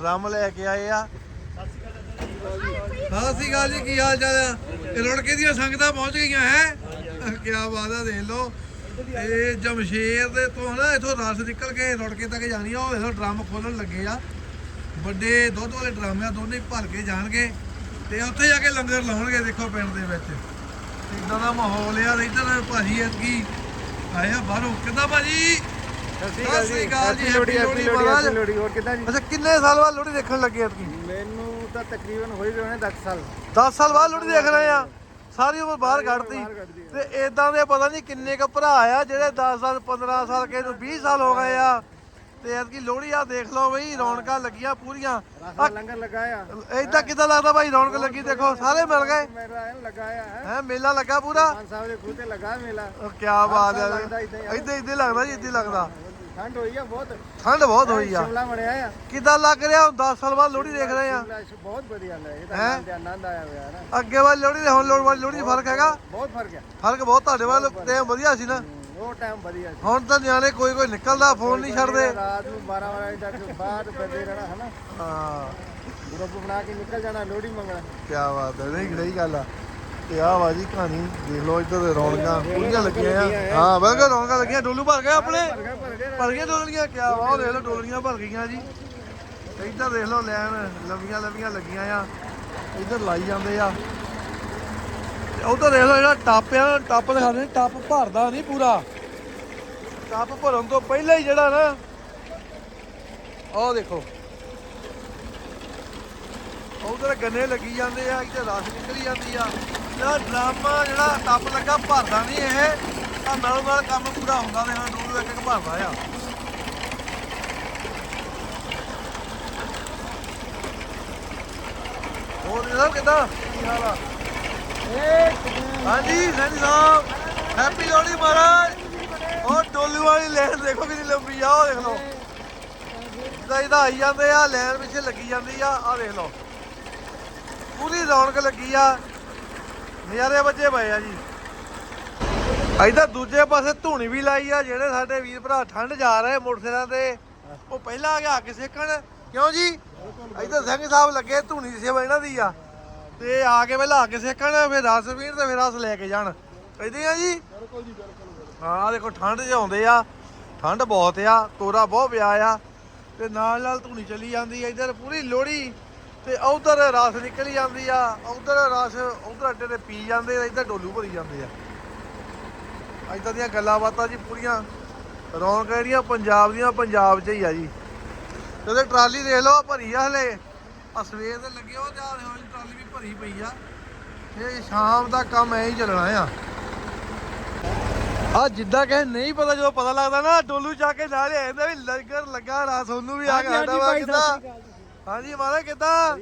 ਡਰਮ ਲੈ ਕੇ ਆਏ ਆ। ਸਤਿ ਸ਼੍ਰੀ ਅਕਾਲ ਜੀ ਕੀ ਹਾਲ ਚਾਲ ਆ? ਇਹ ਰੁੜਕੇ ਦੀਆਂ ਸੰਗਤਾਂ ਪਹੁੰਚ ਗਈਆਂ ਹੈ? ਕੀ ਬਾਤ ਆ ਦੇਖ ਲਓ। ਇਹ ਜਮਸ਼ੇਰ ਦੇ ਤੋਂ ਨਾ ਇਥੋਂ ਰਸ ਨਿਕਲ ਕੇ ਰੁੜਕੇ ਤੱਕ ਜਾਣੀ ਆ ਉਹ ਦੇਖੋ ਡਰਮ ਖੋਲਣ ਲੱਗੇ ਆ। ਵੱਡੇ ਦੁੱਧ ਵਾਲੇ ਡਰਮ ਆ ਦੋਨੇ ਭਰ ਕੇ ਜਾਣਗੇ ਤੇ ਉੱਥੇ ਜਾ ਕੇ ਲੰਗਰ ਲਾਉਣਗੇ ਦੇਖੋ ਪਿੰਡ ਦੇ ਵਿੱਚ। ਇਦਾਂ ਦਾ ਮਾਹੌਲ ਆ ਇੱਧਰ ਭਾਜੀ ਐਤਕੀ ਆਇਆ ਬਾਹਰੋਂ। ਕਿੱਦਾਂ ਭਾਜੀ? ਸਤਿ ਸ਼੍ਰੀ ਅਕਾਲ ਜੀ। ਹੈਪੀ ਲੋਹੜੀ ਮਹਾਰਾਜ। ਲੋੜੀ ਹੋਰ ਕਿਦਾਂ ਜੀ? ਅੱਛਾ ਕਿੰਨੇ ਸਾਲ ਬਾਅਦ ਲੋਹੜੀ ਦੇਖਣ ਲੱਗੇ ਐਤਕੀ? ਮੈਨੂੰ ਤਾਂ ਤਕਰੀਬਨ ਹੋਈ ਗਏ ਨੇ 10 ਸਾਲ। 10 ਸਾਲ ਬਾਅਦ ਲੋਹੜੀ ਦੇਖ ਰਹੇ ਆ। ਸਾਰੀ ਉਮਰ ਬਾਹਰ ਕੱਢਤੀ। ਤੇ ਇਦਾਂ ਦੇ ਪਤਾ ਨਹੀਂ ਕਿੰਨੇ ਕ ਭਰਾ ਆ ਜਿਹੜੇ 10 ਸਾਲ 15 ਸਾਲ ਕੇ ਨੂੰ 20 ਸਾਲ ਹੋ ਗਏ ਆ। ਤੇ ਐਤਕੀ ਲੋਹੜੀ ਆ ਦੇਖ ਲਓ ਬਈ ਰੌਣਕਾਂ ਲੱਗੀਆਂ ਪੂਰੀਆਂ। ਰਸਾ ਲੰਗਰ ਲਗਾਇਆ। ਇਦਾਂ ਕਿਦਾਂ ਲੱਗਦਾ ਭਾਈ ਰੌਣਕ ਲੱਗੀ ਦੇਖੋ ਸਾਰੇ ਮਿਲ ਗਏ। ਮੇਰਾ ਇਹ ਲਗਾਇਆ ਹੈ? ਹੈ ਮੇਲਾ ਲੱਗਾ ਪੂਰਾ? ਖਾਨ ਸਾਹਿਬ ਦੇ ਖੂਹ ਤੇ ਲਗਾ ਮੇਲਾ। ਕੀ ਬਾਤ ਹੈ। ਲੱਗਦਾ ਏਦਾਂ ਹੀ ਆ। ਇਦਾਂ ਇਦਾਂ ਲੱਗਦਾ ਜੀ ਇਦਾਂ ਲੱਗਦਾ। ਠੰਡ ਹੋਈ ਆ ਬਹੁਤ। ਠੰਡ ਬਹੁਤ ਹੋਈ ਆ। ਸ਼ਿਮਲਾ ਬਣਿਆ ਆ। ਕਿਦਾਂ ਲੱਗ ਰਿਹਾ? ਹੁਣ 10 ਸਾਲ ਬਾਅਦ ਲੋਹੜੀ ਦੇਖ ਰਹੇ ਆ। ਬਹੁਤ ਵਧੀਆ ਲੱਗਾ ਇਹ ਤਾਂ? ਆਨੰਦ ਆਇਆ ਹੋਇਆ ਨਾ। ਅੱਗੇ ਵਾਲੀ ਲੋਹੜੀ ਤੇ ਹੁਣ ਲੋਹੜੀ ਵਾਲੀ ਲੋਹੜੀ 'ਚ ਫ਼ਰਕ ਹੈਗਾ? ਬਹੁਤ ਫ਼ਰਕ ਹੈ ਫ਼ਰਕ ਬਹੁਤ ਤੁਹਾਡੇ ਵੱਲ ਟਾਈਮ ਵਧੀਆ ਸੀ ਨਾ? ਉਹ ਟਾਈਮ ਵਧੀਆ ਸੀ। ਹੁਣ ਤਾਂ ਨਿਆਣੇ ਕੋਈ ਕੋਈ ਨਿਕਲਦਾ ਫੋਨ ਨਹੀਂ ਛੱਡਦੇ। ਰਾਤ ਨੂੰ 12 ਵਜੇ ਤੱਕ ਬਾਹਰ ਫਿਰਦੇ ਰਹਿਣਾ ਹਨਾ? ਹਾਂ। ਗਰੁੱਪ ਬਣਾ ਕੇ ਨਿਕਲ ਜਾਣਾ ਲੋਹੜੀ ਮੰਗਣਾ। ਕੀ ਬਾਤ ਹੈ ਨਹੀਂ ਸਹੀ ਗੱਲ ਆ। ਤੇ ਆਹ ਬਾਜੀ ਕਹਾਣੀ ਦੇਖ ਲਓ ਇੱਧਰ ਦੇ ਰੌਣਕਾਂ ਪੂਰੀਆਂ ਲੱਗੀਆਂ ਆ। ਹਾਂ ਬਿਲਕੁਲ ਰੌਣਕਾਂ ਲੱਗੀਆਂ ਡੋਲੂ ਭਰ ਗਏ ਆਪਣੇ? ਭਰ ਗਏ ਡੋਲੀਆਂ ਕੀ ਵਾ ਉਹ ਦੇਖ ਲਓ ਡੋਲੀਆਂ ਭਰ ਗਈਆਂ ਜੀ। ਇੱਧਰ ਦੇਖ ਲਓ ਲੈਣ ਲੰਬੀਆਂ ਲੰਬੀਆਂ ਲੱਗੀਆਂ ਆ। ਇੱਧਰ ਲਾਈ ਜਾਂਦੇ ਆ। ਉਧਰ ਦੇਖ ਲਓ ਜਿਹੜਾ ਟੱਪ ਆ, ਟੱਪ ਦਿਖਾਉਂਦੇ ਨੇ ਟੱਪ ਭਰਦਾ ਨਹੀਂ ਪੂਰਾ। ਟੱਪ ਭਰਨ ਤੋਂ ਪਹਿਲਾਂ ਹੀ ਜਿਹੜਾ ਨਾ, ਆਹ ਦੇਖੋ। ਉਧਰ ਗੰਨੇ ਲੱਗੀ ਜਾਂਦੇ ਆ, ਇੱਥੇ ਰਸ ਨਿਕਲੀ ਜਾਂਦੀ ਆ। ਜਿਹੜਾ ਡਰਾਮਾ ਜਿਹੜਾ ਟੱਪ ਲੱਗਾ, ਭਰਦਾ ਨਹੀਂ ਇਹ। ਤਾਂ ਨਾਲੋਂ ਨਾਲ ਕੰਮ ਪੂਰਾ ਹੁੰਦਾ ਤੇ ਹਾਂ ਡੂਡ ਇੱਕ ਇੱਕ ਭਰਦਾ ਆ। ਹੋਰ ਜੀ ਕਿਦਾਂ? ਕੀ ਹਾਲ ਆ? ਹਾਂਜੀ, ਸੈਣੀ ਸਾਹਿਬ। ਹੈਪੀ ਲੋਹੜੀ ਮਹਾਰਾਜ। ਉਹ ਡੋਲੂ ਵਾਲੀ ਲੈਣ ਦੇਖੋ ਕਿੰਨੀ ਲੰਬੀ ਆ, ਉਹ ਦੇਖ ਲਓ। ਇਦਾਂ ਇਦਾਂ ਆਈ ਜਾਂਦੇ ਆ, ਲੈਣ ਪਿੱਛੇ ਲੱਗੀ ਜਾਂਦੀ ਆ ਆ ਦੇਖ ਲਓ। ਪੂਰੀ ਰੌਣਕ ਲੱਗੀ ਆ। ਨਜ਼ਾਰੇ ਬੱਚੇ ਪਏ ਆ ਜੀ। ਇਧਰ ਦੂਜੇ ਪਾਸੇ ਧੂਣੀ ਵੀ ਲਾਈ ਆ, ਜਿਹੜੇ ਸਾਡੇ ਵੀਰ ਭਰਾ ਠੰਡ ਜਾ ਰਹੇ ਮੋਟਰਸਾਈਕਲਾਂ ਤੇ। ਉਹ ਪਹਿਲਾਂ ਆ ਕੇ ਆ ਕੇ ਸੇਕਣ। ਕਿਉਂ ਜੀ? ਇਧਰ ਸਿੰਘ ਸਾਹਿਬ ਲੱਗੇ, ਧੂਣੀ ਦੀ ਸੇਵਾ ਇਹਨਾਂ ਦੀ ਆ। ਤੇ ਆ ਕੇ ਪਹਿਲਾਂ ਆ ਕੇ ਸੇਕਣ ਫਿਰ ਰਸ ਪੀਣ ਤੇ ਫਿਰ ਰਸ ਲੈ ਕੇ ਜਾਣ। ਕਹਿੰਦੇ ਆ ਜੀ? ਹਾਂ ਦੇਖੋ ਠੰਡ 'ਚ ਆਉਂਦੇ ਆ। ਠੰਡ ਬਹੁਤ ਆ ਤੋਰਾ ਬਹੁਤ ਪਿਆ ਆ। ਤੇ ਨਾਲ ਨਾਲ ਧੂਣੀ ਚੱਲੀ ਜਾਂਦੀ ਆ ਇਧਰ ਪੂਰੀ ਲੋਹੜੀ ਤੇ ਉਧਰ ਰਸ ਨਿਕਲੀ ਜਾਂਦੀ ਆ। ਉਧਰ ਰਸ ਉਧਰ ਅੱਡੇ ਤੇ ਪੀ ਜਾਂਦੇ ਆ ਇਧਰ ਡੋਲੂ ਭਰੀ ਜਾਂਦੇ ਆ। ਇਦਾਂ ਦੀਆਂ ਗੱਲਾਂ ਬਾਤਾਂ ਜੀ ਪੂਰੀਆਂ। ਰੌਣਕਾਂ ਜਿਹੜੀਆਂ ਪੰਜਾਬ ਦੀਆਂ ਪੰਜਾਬ 'ਚ ਹੀ ਆ ਜੀ। ਤੇ ਟਰਾਲੀ ਦੇਖ ਲਓ ਭਰੀ ਆ ਹਲੇ। ਆ ਸਵੇਰ ਦੇ ਲੱਗੇ ਉਹ ਜਾ ਰਹੇ ਹੋ ਟਰਾਲੀ ਵੀ ਭਰੀ ਪਈ ਆ। ਇਹ ਸ਼ਾਮ ਦਾ ਕੰਮ ਐਂ ਹੀ ਚੱਲਣਾ ਆ। ਆ ਜਿੱਦਾਂ ਕਹੇ ਨਹੀਂ ਪਤਾ ਜਦੋਂ ਪਤਾ ਲੱਗਦਾ ਨਾ ਡੋਲੂ ਚਾ ਕੇ ਨਾਲ ਆ ਜਾਂਦਾ ਵੀ ਲੰਗਰ ਲੱਗਾ ਰਾ ਸੋਨੂੰ ਵੀ ਆ ਸਾਡਾ ਵਾ ਕਿੱਦਾਂ? ਹਾਂਜੀ ਮਹਾਰਾਜ ਕਿੱਦਾਂ?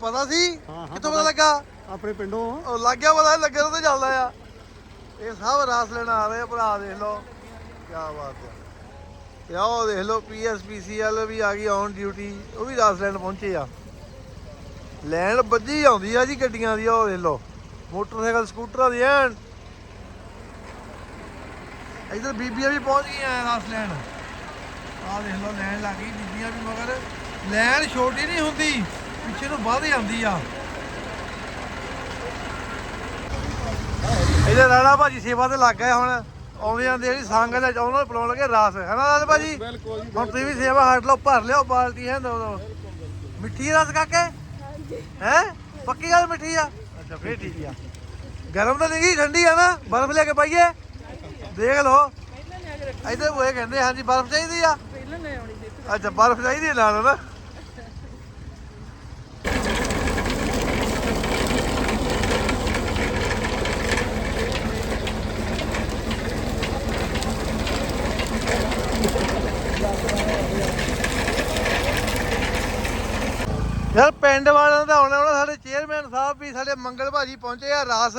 ਪਤਾ ਸੀ? ਹਾਂ, ਹਾਂ, ਕਿੱਥੋਂ ਪਤਾ ਲੱਗਾ? ਆਪਣੇ ਪਿੰਡੋਂ। ਉਹ ਲੱਗ ਗਿਆ ਪਤਾ ਲੰਗਰ ਤੇ ਚੱਲਦਾ ਆ। ਇਹ ਸਭ ਰਾਸ ਲੈਣ ਆ ਰਹੇ ਭਰਾ ਦੇਖ ਲਓ। ਕੀ ਬਾਤ ਹੈ ਤੇ ਆਹ ਉਹ ਦੇਖ ਲਓ ਪੀਐਸਪੀਸੀਐਲ ਵੀ ਆ ਗਈ ਔਨ ਡਿਊਟੀ ਉਹ ਵੀ ਰਾਸ ਲੈਣ ਪਹੁੰਚੇ ਆ। ਲੈਣ ਵੱਜੀ ਆਉਂਦੀ ਆ ਜੀ ਗੱਡੀਆਂ ਦੀ, ਉਹ ਦੇਖ ਲਓ। ਮੋਟਰਸਾਈਕਲ, ਸਕੂਟਰਾਂ ਦੀ ਐਨ। ਇਧਰ ਬੀਬੀਆਂ ਵੀ ਪਹੁੰਚ ਗਈਆਂ ਰਾਸ ਆਹ ਦੇਖ ਲਓ, ਲੈਣ ਲੱਗ ਗਈ ਬੀਬੀਆਂ ਵੀ ਮਗਰ। ਲੈਣ ਛੋਟੀ ਨਹੀਂ ਹੁੰਦੀ, ਪਿੱਛੇ ਨੂੰ ਵੱਧ ਜਾਂਦੀ ਆ। ਇਹਦੇ ਰਾਣਾ ਭਾਜੀ ਸੇਵਾ ਤੇ ਲੱਗ ਗਏ ਹੁਣ। ਆਉਂਦੇ ਜਾਂਦੇ ਜਿਹੜੀ ਸੰਗ ਦਾ ਉਹਨਾਂ ਨੂੰ ਪਲਾਉਣ ਲੱਗੇ ਰਸ ਹੈ ਨਾ ਰਾਣਾ ਭਾਜੀ? ਬਿਲਕੁਲ ਹੁਣ ਤੁਸੀਂ ਵੀ ਸੇਵਾ ਹਟ ਲਓ ਭਰ ਲਿਓ ਬਾਲਟੀ ਹੈ ਦੋ ਦੋ। ਮਿੱਠੀ ਰਸ ਕਾਕੇ? ਹੈ? ਪੱਕੀ ਗੱਲ ਮਿੱਠੀ ਆ? ਅੱਛਾ ਫੇਰ ਠੀਕ ਆ। ਗਰਮ ਤਾਂ ਨਹੀਂ ਠੰਡੀ ਆ ਨਾ ਬਰਫ਼ ਲੈ ਕੇ ਪਾਈਏ। ਦੇਖ ਲਓ। ਇੱਧਰ ਉਹ ਕਹਿੰਦੇ ਹਾਂਜੀ ਬਰਫ਼ ਚਾਹੀਦੀ ਆ। ਅੱਛਾ ਬਰਫ਼ ਚਾਹੀਦੀ ਆ ਨਾਲ ਨਾ ਯਾਰ ਪਿੰਡ ਵਾਲਿਆਂ ਦਾ ਆਉਣਾ ਉਹਨਾਂ ਸਾਡੇ ਚੇਅਰਮੈਨ ਸਾਹਿਬ ਵੀ ਸਾਡੇ ਮੰਗਲ ਭਾਜੀ ਪਹੁੰਚੇ ਆ ਰਸ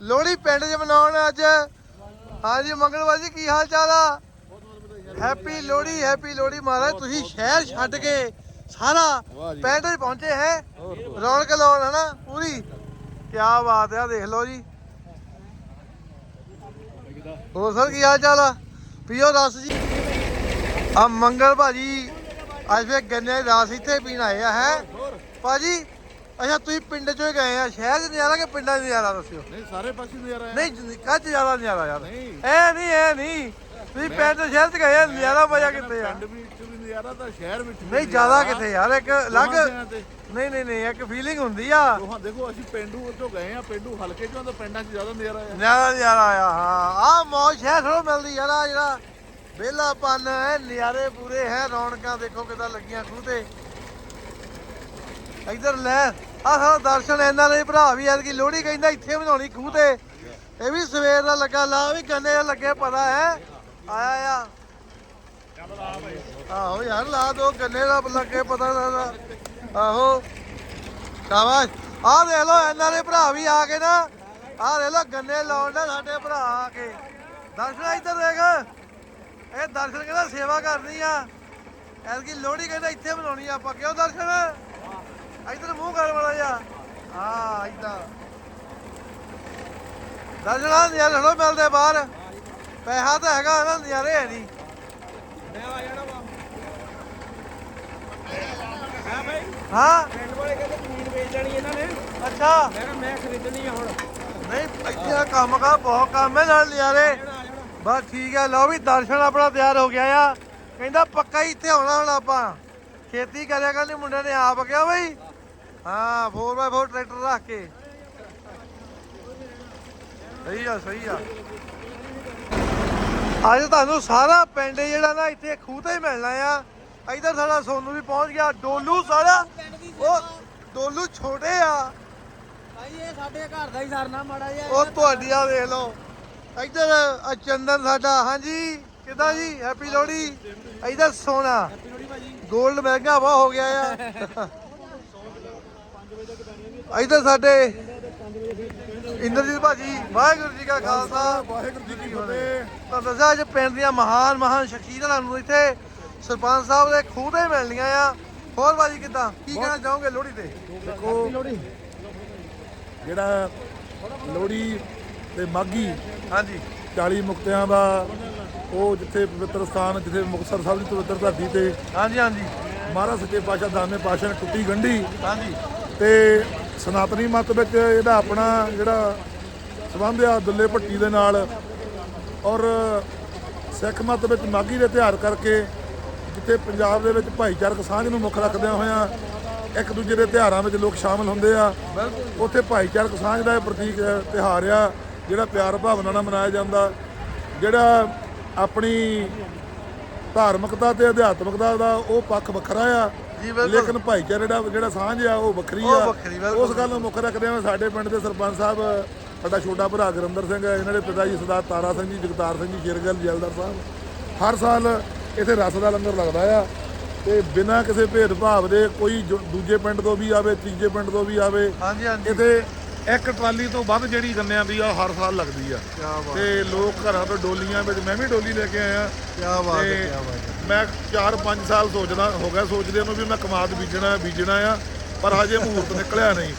ਲੋਹੜੀ ਪਿੰਡ 'ਚ ਮਨਾਉਣ ਅੱਜ। ਹਾਂਜੀ ਮੰਗਲ ਭਾਜੀ ਕੀ ਹਾਲ ਚਾਲ ਆ? ਹੈਪੀ ਲੋਹੜੀ ਹੈਪੀ ਲੋਹੜੀ ਮਹਾਰਾਜ ਤੁਸੀਂ ਸ਼ਹਿਰ ਛੱਡ ਕੇ ਸਾਰਾ। ਪਿੰਡ 'ਚ ਪਹੁੰਚੇ ਹੈ। ਰੌਣਕ ਲਾਉਣ ਹਨਾ ਪੂਰੀ? ਕੀ ਬਾਤ ਆ ਦੇਖ ਲਓ ਜੀ। ਹੋਰ ਸਰ ਕੀ ਹਾਲ ਚਾਲ ਆ? ਪੀਓ ਰਸ ਜੀ। ਆ ਮੰਗਲ ਭਾਜੀ ਅੱਜ ਫੇ ਗੰਨੇ ਦਾ ਰਸ ਇੱਥੇ ਪੀਣ ਆਏ ਆ ਹੈ? ਭਾਜੀ ਅੱਛਾ ਤੁਸੀਂ ਪਿੰਡ ਚੋਂ ਹੀ ਗਏ ਆ ਸ਼ਹਿਰ 'ਚ ਨਜ਼ਾਰਾ ਕਿ ਪਿੰਡਾਂ 'ਚ ਨਜ਼ਾਰਾ ਦੱਸਿਓ? ਨਹੀਂ ਸਾਰੇ ਪਾਸੇ ਨਜ਼ਾਰਾ ਹੈ ਨਹੀਂ ਕੱਚ ਜ਼ਿਆਦਾ ਨਜ਼ਾਰਾ ਯਾਰ। ਐ ਨਹੀਂ ਐ ਨਹੀਂ। ਤੁਸੀਂ ਪਿੰਡ ਤੋਂ ਸ਼ਹਿਰ 'ਚ ਗਏ ਆ ਨਜ਼ਾਰਾ ਮਜ਼ਾ ਕਿੱਥੇ ਆ? ਪਿੰਡ ਵਿੱਚ ਵੀ ਨਜ਼ਾਰਾ ਤਾਂ ਸ਼ਹਿਰ ਵਿੱਚ ਨਹੀਂ ਜ਼ਿਆਦਾ। ਕਿੱਥੇ ਯਾਰ ਇੱਕ ਅਲੱਗ। ਨਹੀਂ ਨਹੀਂ ਨਹੀਂ ਇੱਕ ਫੀਲਿੰਗ ਹੁੰਦੀ ਆ। ਦੋਹਾਂ ਦੇਖੋ ਅਸੀਂ ਪਿੰਡੂ ਤੋਂ ਗਏ ਆ ਪਿੰਡੂ ਹਲਕੇ ਚੋਂ ਤਾਂ ਪਿੰਡਾਂ 'ਚ ਜ਼ਿਆਦਾ ਨਜ਼ਾਰਾ ਹੈ ਨਜ਼ਾਰਾ ਨਜ਼ਾਰਾ ਆ ਹਾਂ। ਆ ਮੌਜ ਸ਼ਹਿਰ ਥੋੜਾ ਮਿਲਦੀ ਯਾਰ ਆ ਜਿਹੜਾ ਵਿਹਲਾ ਪਨ ਹੈ ਨਜ਼ਾਰੇ ਪੂਰੇ ਹੈ, ਰੌਣਕਾਂ ਦੇਖੋ ਕਿਦਾਂ ਲੱਗੀਆਂ ਖੂਹ ਤੇ। ਇਧਰ ਲੈ, ਆਹ, ਦਰਸ਼ਨ ਇਹਨਾਂ ਦੇ ਭਰਾ ਵੀ ਐਤਕੀ ਲੋਹੜੀ ਕਹਿੰਦਾ ਇੱਥੇ ਬਣਾਉਣੀ ਖੂਹ ਤੇ। ਇਹ ਵੀ ਸਵੇਰ ਦਾ ਲੱਗਾ, ਲਾ ਵੀ ਗੰਨੇ ਦਾ ਲੱਗੇ ਪਤਾ ਹੈ। ਆਇਆ ਆ ਆਹੋ ਯਾਰ, ਲਾ ਦੋ, ਗੰਨੇ ਦਾ ਲੱਗੇ ਪਤਾ ਲੱਗਦਾ ਆਹੋ। ਸ਼ਾਬਾਸ਼। ਆਹ ਦੇਖ ਲਓ, ਇਹਨਾਂ ਦੇ ਭਰਾ ਵੀ ਆ ਕੇ ਨਾ, ਆਹ ਦੇਖ ਲਓ, ਗੰਨੇ ਲਾਉਣ ਦਾ ਸਾਡੇ ਭਰਾ ਆ ਕੇ। ਦਰਸ਼ਨ ਇੱਧਰ ਦੇਖ। ਇਹ ਦਰਸ਼ਨ ਕਹਿੰਦਾ ਸੇਵਾ ਕਰਨੀ ਆ। ਐਲਕੀ ਲੋਹੜੀ ਕਹਿੰਦਾ ਇੱਥੇ ਬਣਾਉਣੀ ਆ ਆਪਾਂ। ਕਿਉਂ ਦਰਸ਼ਨ? ਇੱਧਰ ਮੂੰਹ ਕਰ ਵਾਲਾ ਜਾ ਹਾਂ ਇੱਦਾਂ ਦਰਸ਼ਨ ਆ ਨਜ਼ਾਰੇ ਥੋੜ੍ਹਾ ਮਿਲਦੇ ਬਾਹਰ। ਪੈਸਾ ਤਾਂ ਹੈਗਾ ਨਾ ਨਜ਼ਾਰੇ ਹੈ ਨਹੀਂ। ਹਾਂ। ਭਾਈ ਹਾਂ ਪਿੰਡ ਵਾਲੇ ਕਹਿੰਦੇ ਜ਼ਮੀਨ ਵੇਚ ਲੈਣੀ ਇਹਨਾਂ ਨੇ ਅੱਛਾ। ਮੈਂ ਕਿਹਾ ਮੈਂ ਖਰੀਦਣੀ ਆ ਹੁਣ। ਨਹੀਂ ਇੱਥੇ ਕੰਮ ਕਾ ਬਹੁਤ ਕੰਮ ਹੈ ਨਾਲ ਨਜ਼ਾਰੇ। ਬਸ ਠੀਕ ਹੈ ਲਓ ਵੀ ਦਰਸ਼ਨ ਆਪਣਾ ਤਿਆਰ ਹੋ ਗਿਆ ਆ। ਕਹਿੰਦਾ ਪੱਕਾ ਹੀ ਇੱਥੇ ਆਉਣਾ ਹੁਣ ਆਪਾਂ। ਖੇਤੀ ਕਰਿਆ ਕਰਨੀ ਮੁੰਡੇ ਨੇ ਆਪ ਕਿਹਾ ਬਈ। ਹਾਂ 4x4 ਟਰੈਕਟਰ ਰੱਖ ਕੇ। ਸਹੀ ਆ ਸਹੀ ਆ। ਅੱਜ ਤੁਹਾਨੂੰ ਸਾਰਾ ਪਿੰਡ ਜਿਹੜਾ ਨਾ ਇੱਥੇ ਖੂਹ ਤੇ ਹੀ ਮਿਲਣਾ ਆ। ਇਧਰ ਸਾਡਾ ਸੋਨੂ ਵੀ ਪਹੁੰਚ ਗਿਆ ਡੋਲੂ ਸਾਰਾ। ਉਹ ਡੋਲੂ ਛੋਟੇ ਆ। ਭਾਈ ਇਹ ਸਾਡੇ ਘਰ ਦਾ ਹੀ ਸਰਨਾ ਮਾੜਾ ਜਿਹਾ। ਉਹ ਤੁਹਾਡੀ ਆ ਵੇਖ ਲਓ। ਇੱਧਰ ਆ ਚੰਦਨ ਸਾਡਾ ਹਾਂਜੀ ਕਿਦਾਂ ਜੀ? ਹੈਪੀ ਲੋਹੜੀ। ਇੱਧਰ ਸੋਨਾ। 골ਡ ਮਹਿੰਗਾ ਬਹੁਤ ਹੋ ਗਿਆ ਆ। ਇੱਧਰ ਸਾਡੇ ਇੰਦਰਜੀਤ ਭਾਜੀ ਵਾਹਿਗੁਰੂ ਜੀ ਕਾ ਖਾਲਸਾ। ਵਾਹਿਗੁਰੂ ਜੀ ਕੀ ਫਤਿਹ। ਤਾਂ ਦੱਸਿਆ ਅੱਜ ਪਿੰਡ ਦੀਆਂ ਮਹਾਨ ਮਹਾਨ ਸ਼ਖਸੀਅਤਾਂ ਨੂੰ ਇੱਥੇ ਸਰਪੰਚ ਸਾਹਿਬ ਦੇ ਖੂਹ ਤੇ ਮਿਲਣੀਆਂ ਆ। ਹੋਰ ਭਾਜੀ ਕਿਦਾਂ? ਕੀ ਕਹਿਣਾ ਚਾਹੋਗੇ ਲੋਹੜੀ ਤੇ? ਦੇਖੋ ਜਿਹੜਾ ਲੋਹੜੀ ਤੇ ਮਾਗੀ ਹਾਂਜੀ। 40 ਮੁਕਤਿਆਂ ਦਾ ਉਹ ਜਿੱਥੇ ਪਵਿੱਤਰ ਸਥਾਨ ਜਿੱਥੇ ਮੁਕਤਸਰ ਸਾਹਿਬ ਦੀ ਪਵਿੱਤਰ ਧਰਤੀ ਤੇ ਹਾਂਜੀ ਹਾਂਜੀ। ਮਹਾਰਾਜ ਸੱਚੇ ਪਾਤਸ਼ਾਹ ਦਾਨੇ ਪਾਤਸ਼ਾਹ ਨੇ ਟੁੱਟੀ ਗੰਢੀ। ਹਾਂਜੀ। ਤੇ ਸਨਾਤਨੀ ਮਤ ਵਿੱਚ ਇਹਦਾ ਆਪਣਾ ਜਿਹੜਾ ਸੰਬੰਧ ਆ ਦੁੱਲੇ ਭੱਟੀ ਦੇ ਨਾਲ। ਔਰ ਸਿੱਖ ਮਤ ਵਿੱਚ ਮਾਗੀ ਦੇ ਤਿਉਹਾਰ ਕਰਕੇ ਜਿੱਥੇ ਪੰਜਾਬ ਦੇ ਵਿੱਚ ਭਾਈਚਾਰਕ ਸਾਂਝ ਨੂੰ ਮੁੱਖ ਰੱਖਦਿਆਂ ਹੋਇਆਂ ਇੱਕ ਦੂਜੇ ਦੇ ਤਿਉਹਾਰਾਂ ਵਿੱਚ ਲੋਕ ਸ਼ਾਮਲ ਹੁੰਦੇ ਆ। ਉੱਥੇ ਭਾਈਚਾਰਕ ਸਾਂਝ ਦਾ ਇਹ ਪ੍ਰਤੀਕ ਹੈ, ਤਿਉਹਾਰ ਆ। ਜਿਹੜਾ ਪਿਆਰ ਭਾਵਨਾ ਨਾਲ ਮਨਾਇਆ ਜਾਂਦਾ ਜਿਹੜਾ ਆਪਣੀ ਧਾਰਮਿਕਤਾ ਤੇ ਅਧਿਆਤਮਿਕਤਾ ਦਾ ਉਹ ਪੱਖ ਵੱਖਰਾ ਆ। ਲੇਕਿਨ ਭਾਈਚਾਰੇ ਦਾ ਜਿਹੜਾ ਸਾਂਝ ਆ ਉਹ ਵੱਖਰੀ ਆ। ਉਸ ਗੱਲ ਨੂੰ ਮੁੱਖ ਰੱਖਦੇ ਹੋਏ ਸਾਡੇ ਪਿੰਡ ਦੇ ਸਰਪੰਚ ਸਾਹਿਬ ਸਾਡਾ ਛੋਟਾ ਭਰਾ ਗੁਰਿੰਦਰ ਸਿੰਘ ਇਹਨਾਂ ਦੇ ਪਿਤਾ ਜੀ ਸਰਦਾਰ ਤਾਰਾ ਸਿੰਘ ਜੀ ਜਗਤਾਰ ਸਿੰਘ ਜੀ ਸ਼ੇਰਗਲ ਜੈਲਦਾਰ ਸਾਹਿਬ ਹਰ ਸਾਲ ਇੱਥੇ ਰਸ ਦਾ ਲੰਗਰ ਲੱਗਦਾ ਆ ਤੇ ਬਿਨਾਂ ਕਿਸੇ ਭੇਦਭਾਵ ਦੇ ਕੋਈ ਦੂਜੇ ਪਿੰਡ ਤੋਂ ਵੀ ਆਵੇ ਤੀਜੇ ਪਿੰਡ ਤੋਂ ਵੀ ਆਵੇ ਹਾਂਜੀ ਹਾਂਜੀ ਇੱਥੇ ਇੱਕ ਟਰਾਲੀ ਤੋਂ ਵੱਧ ਜਿਹੜੀ ਗੰਨਿਆਂ ਦੀ ਆ ਹਰ ਸਾਲ ਲੱਗਦੀ ਆ। ਬਾਤ ਤੇ ਲੋਕ ਘਰਾਂ ਤੋਂ ਡੋਲੀਆਂ ਵਿੱਚ ਮੈਂ ਵੀ ਡੋਲੀ ਲੈ ਕੇ ਆਇਆ। ਕੀ ਬਾਤ ਹੈ ਤੇ ਕੀ ਬਾਤ ਹੈ। ਮੈਂ 4-5 ਸਾਲ ਸੋਚਦਾ ਹੋ ਗਿਆ ਸੋਚਦੇ ਨੂੰ ਵੀ ਮੈਂ ਕਮਾਦ ਬੀਜਣਾ ਬੀਜਣਾ ਆ ਪਰ ਹਜੇ ਮਹੂਰਤ ਨਿਕਲਿਆ ਨਹੀਂ।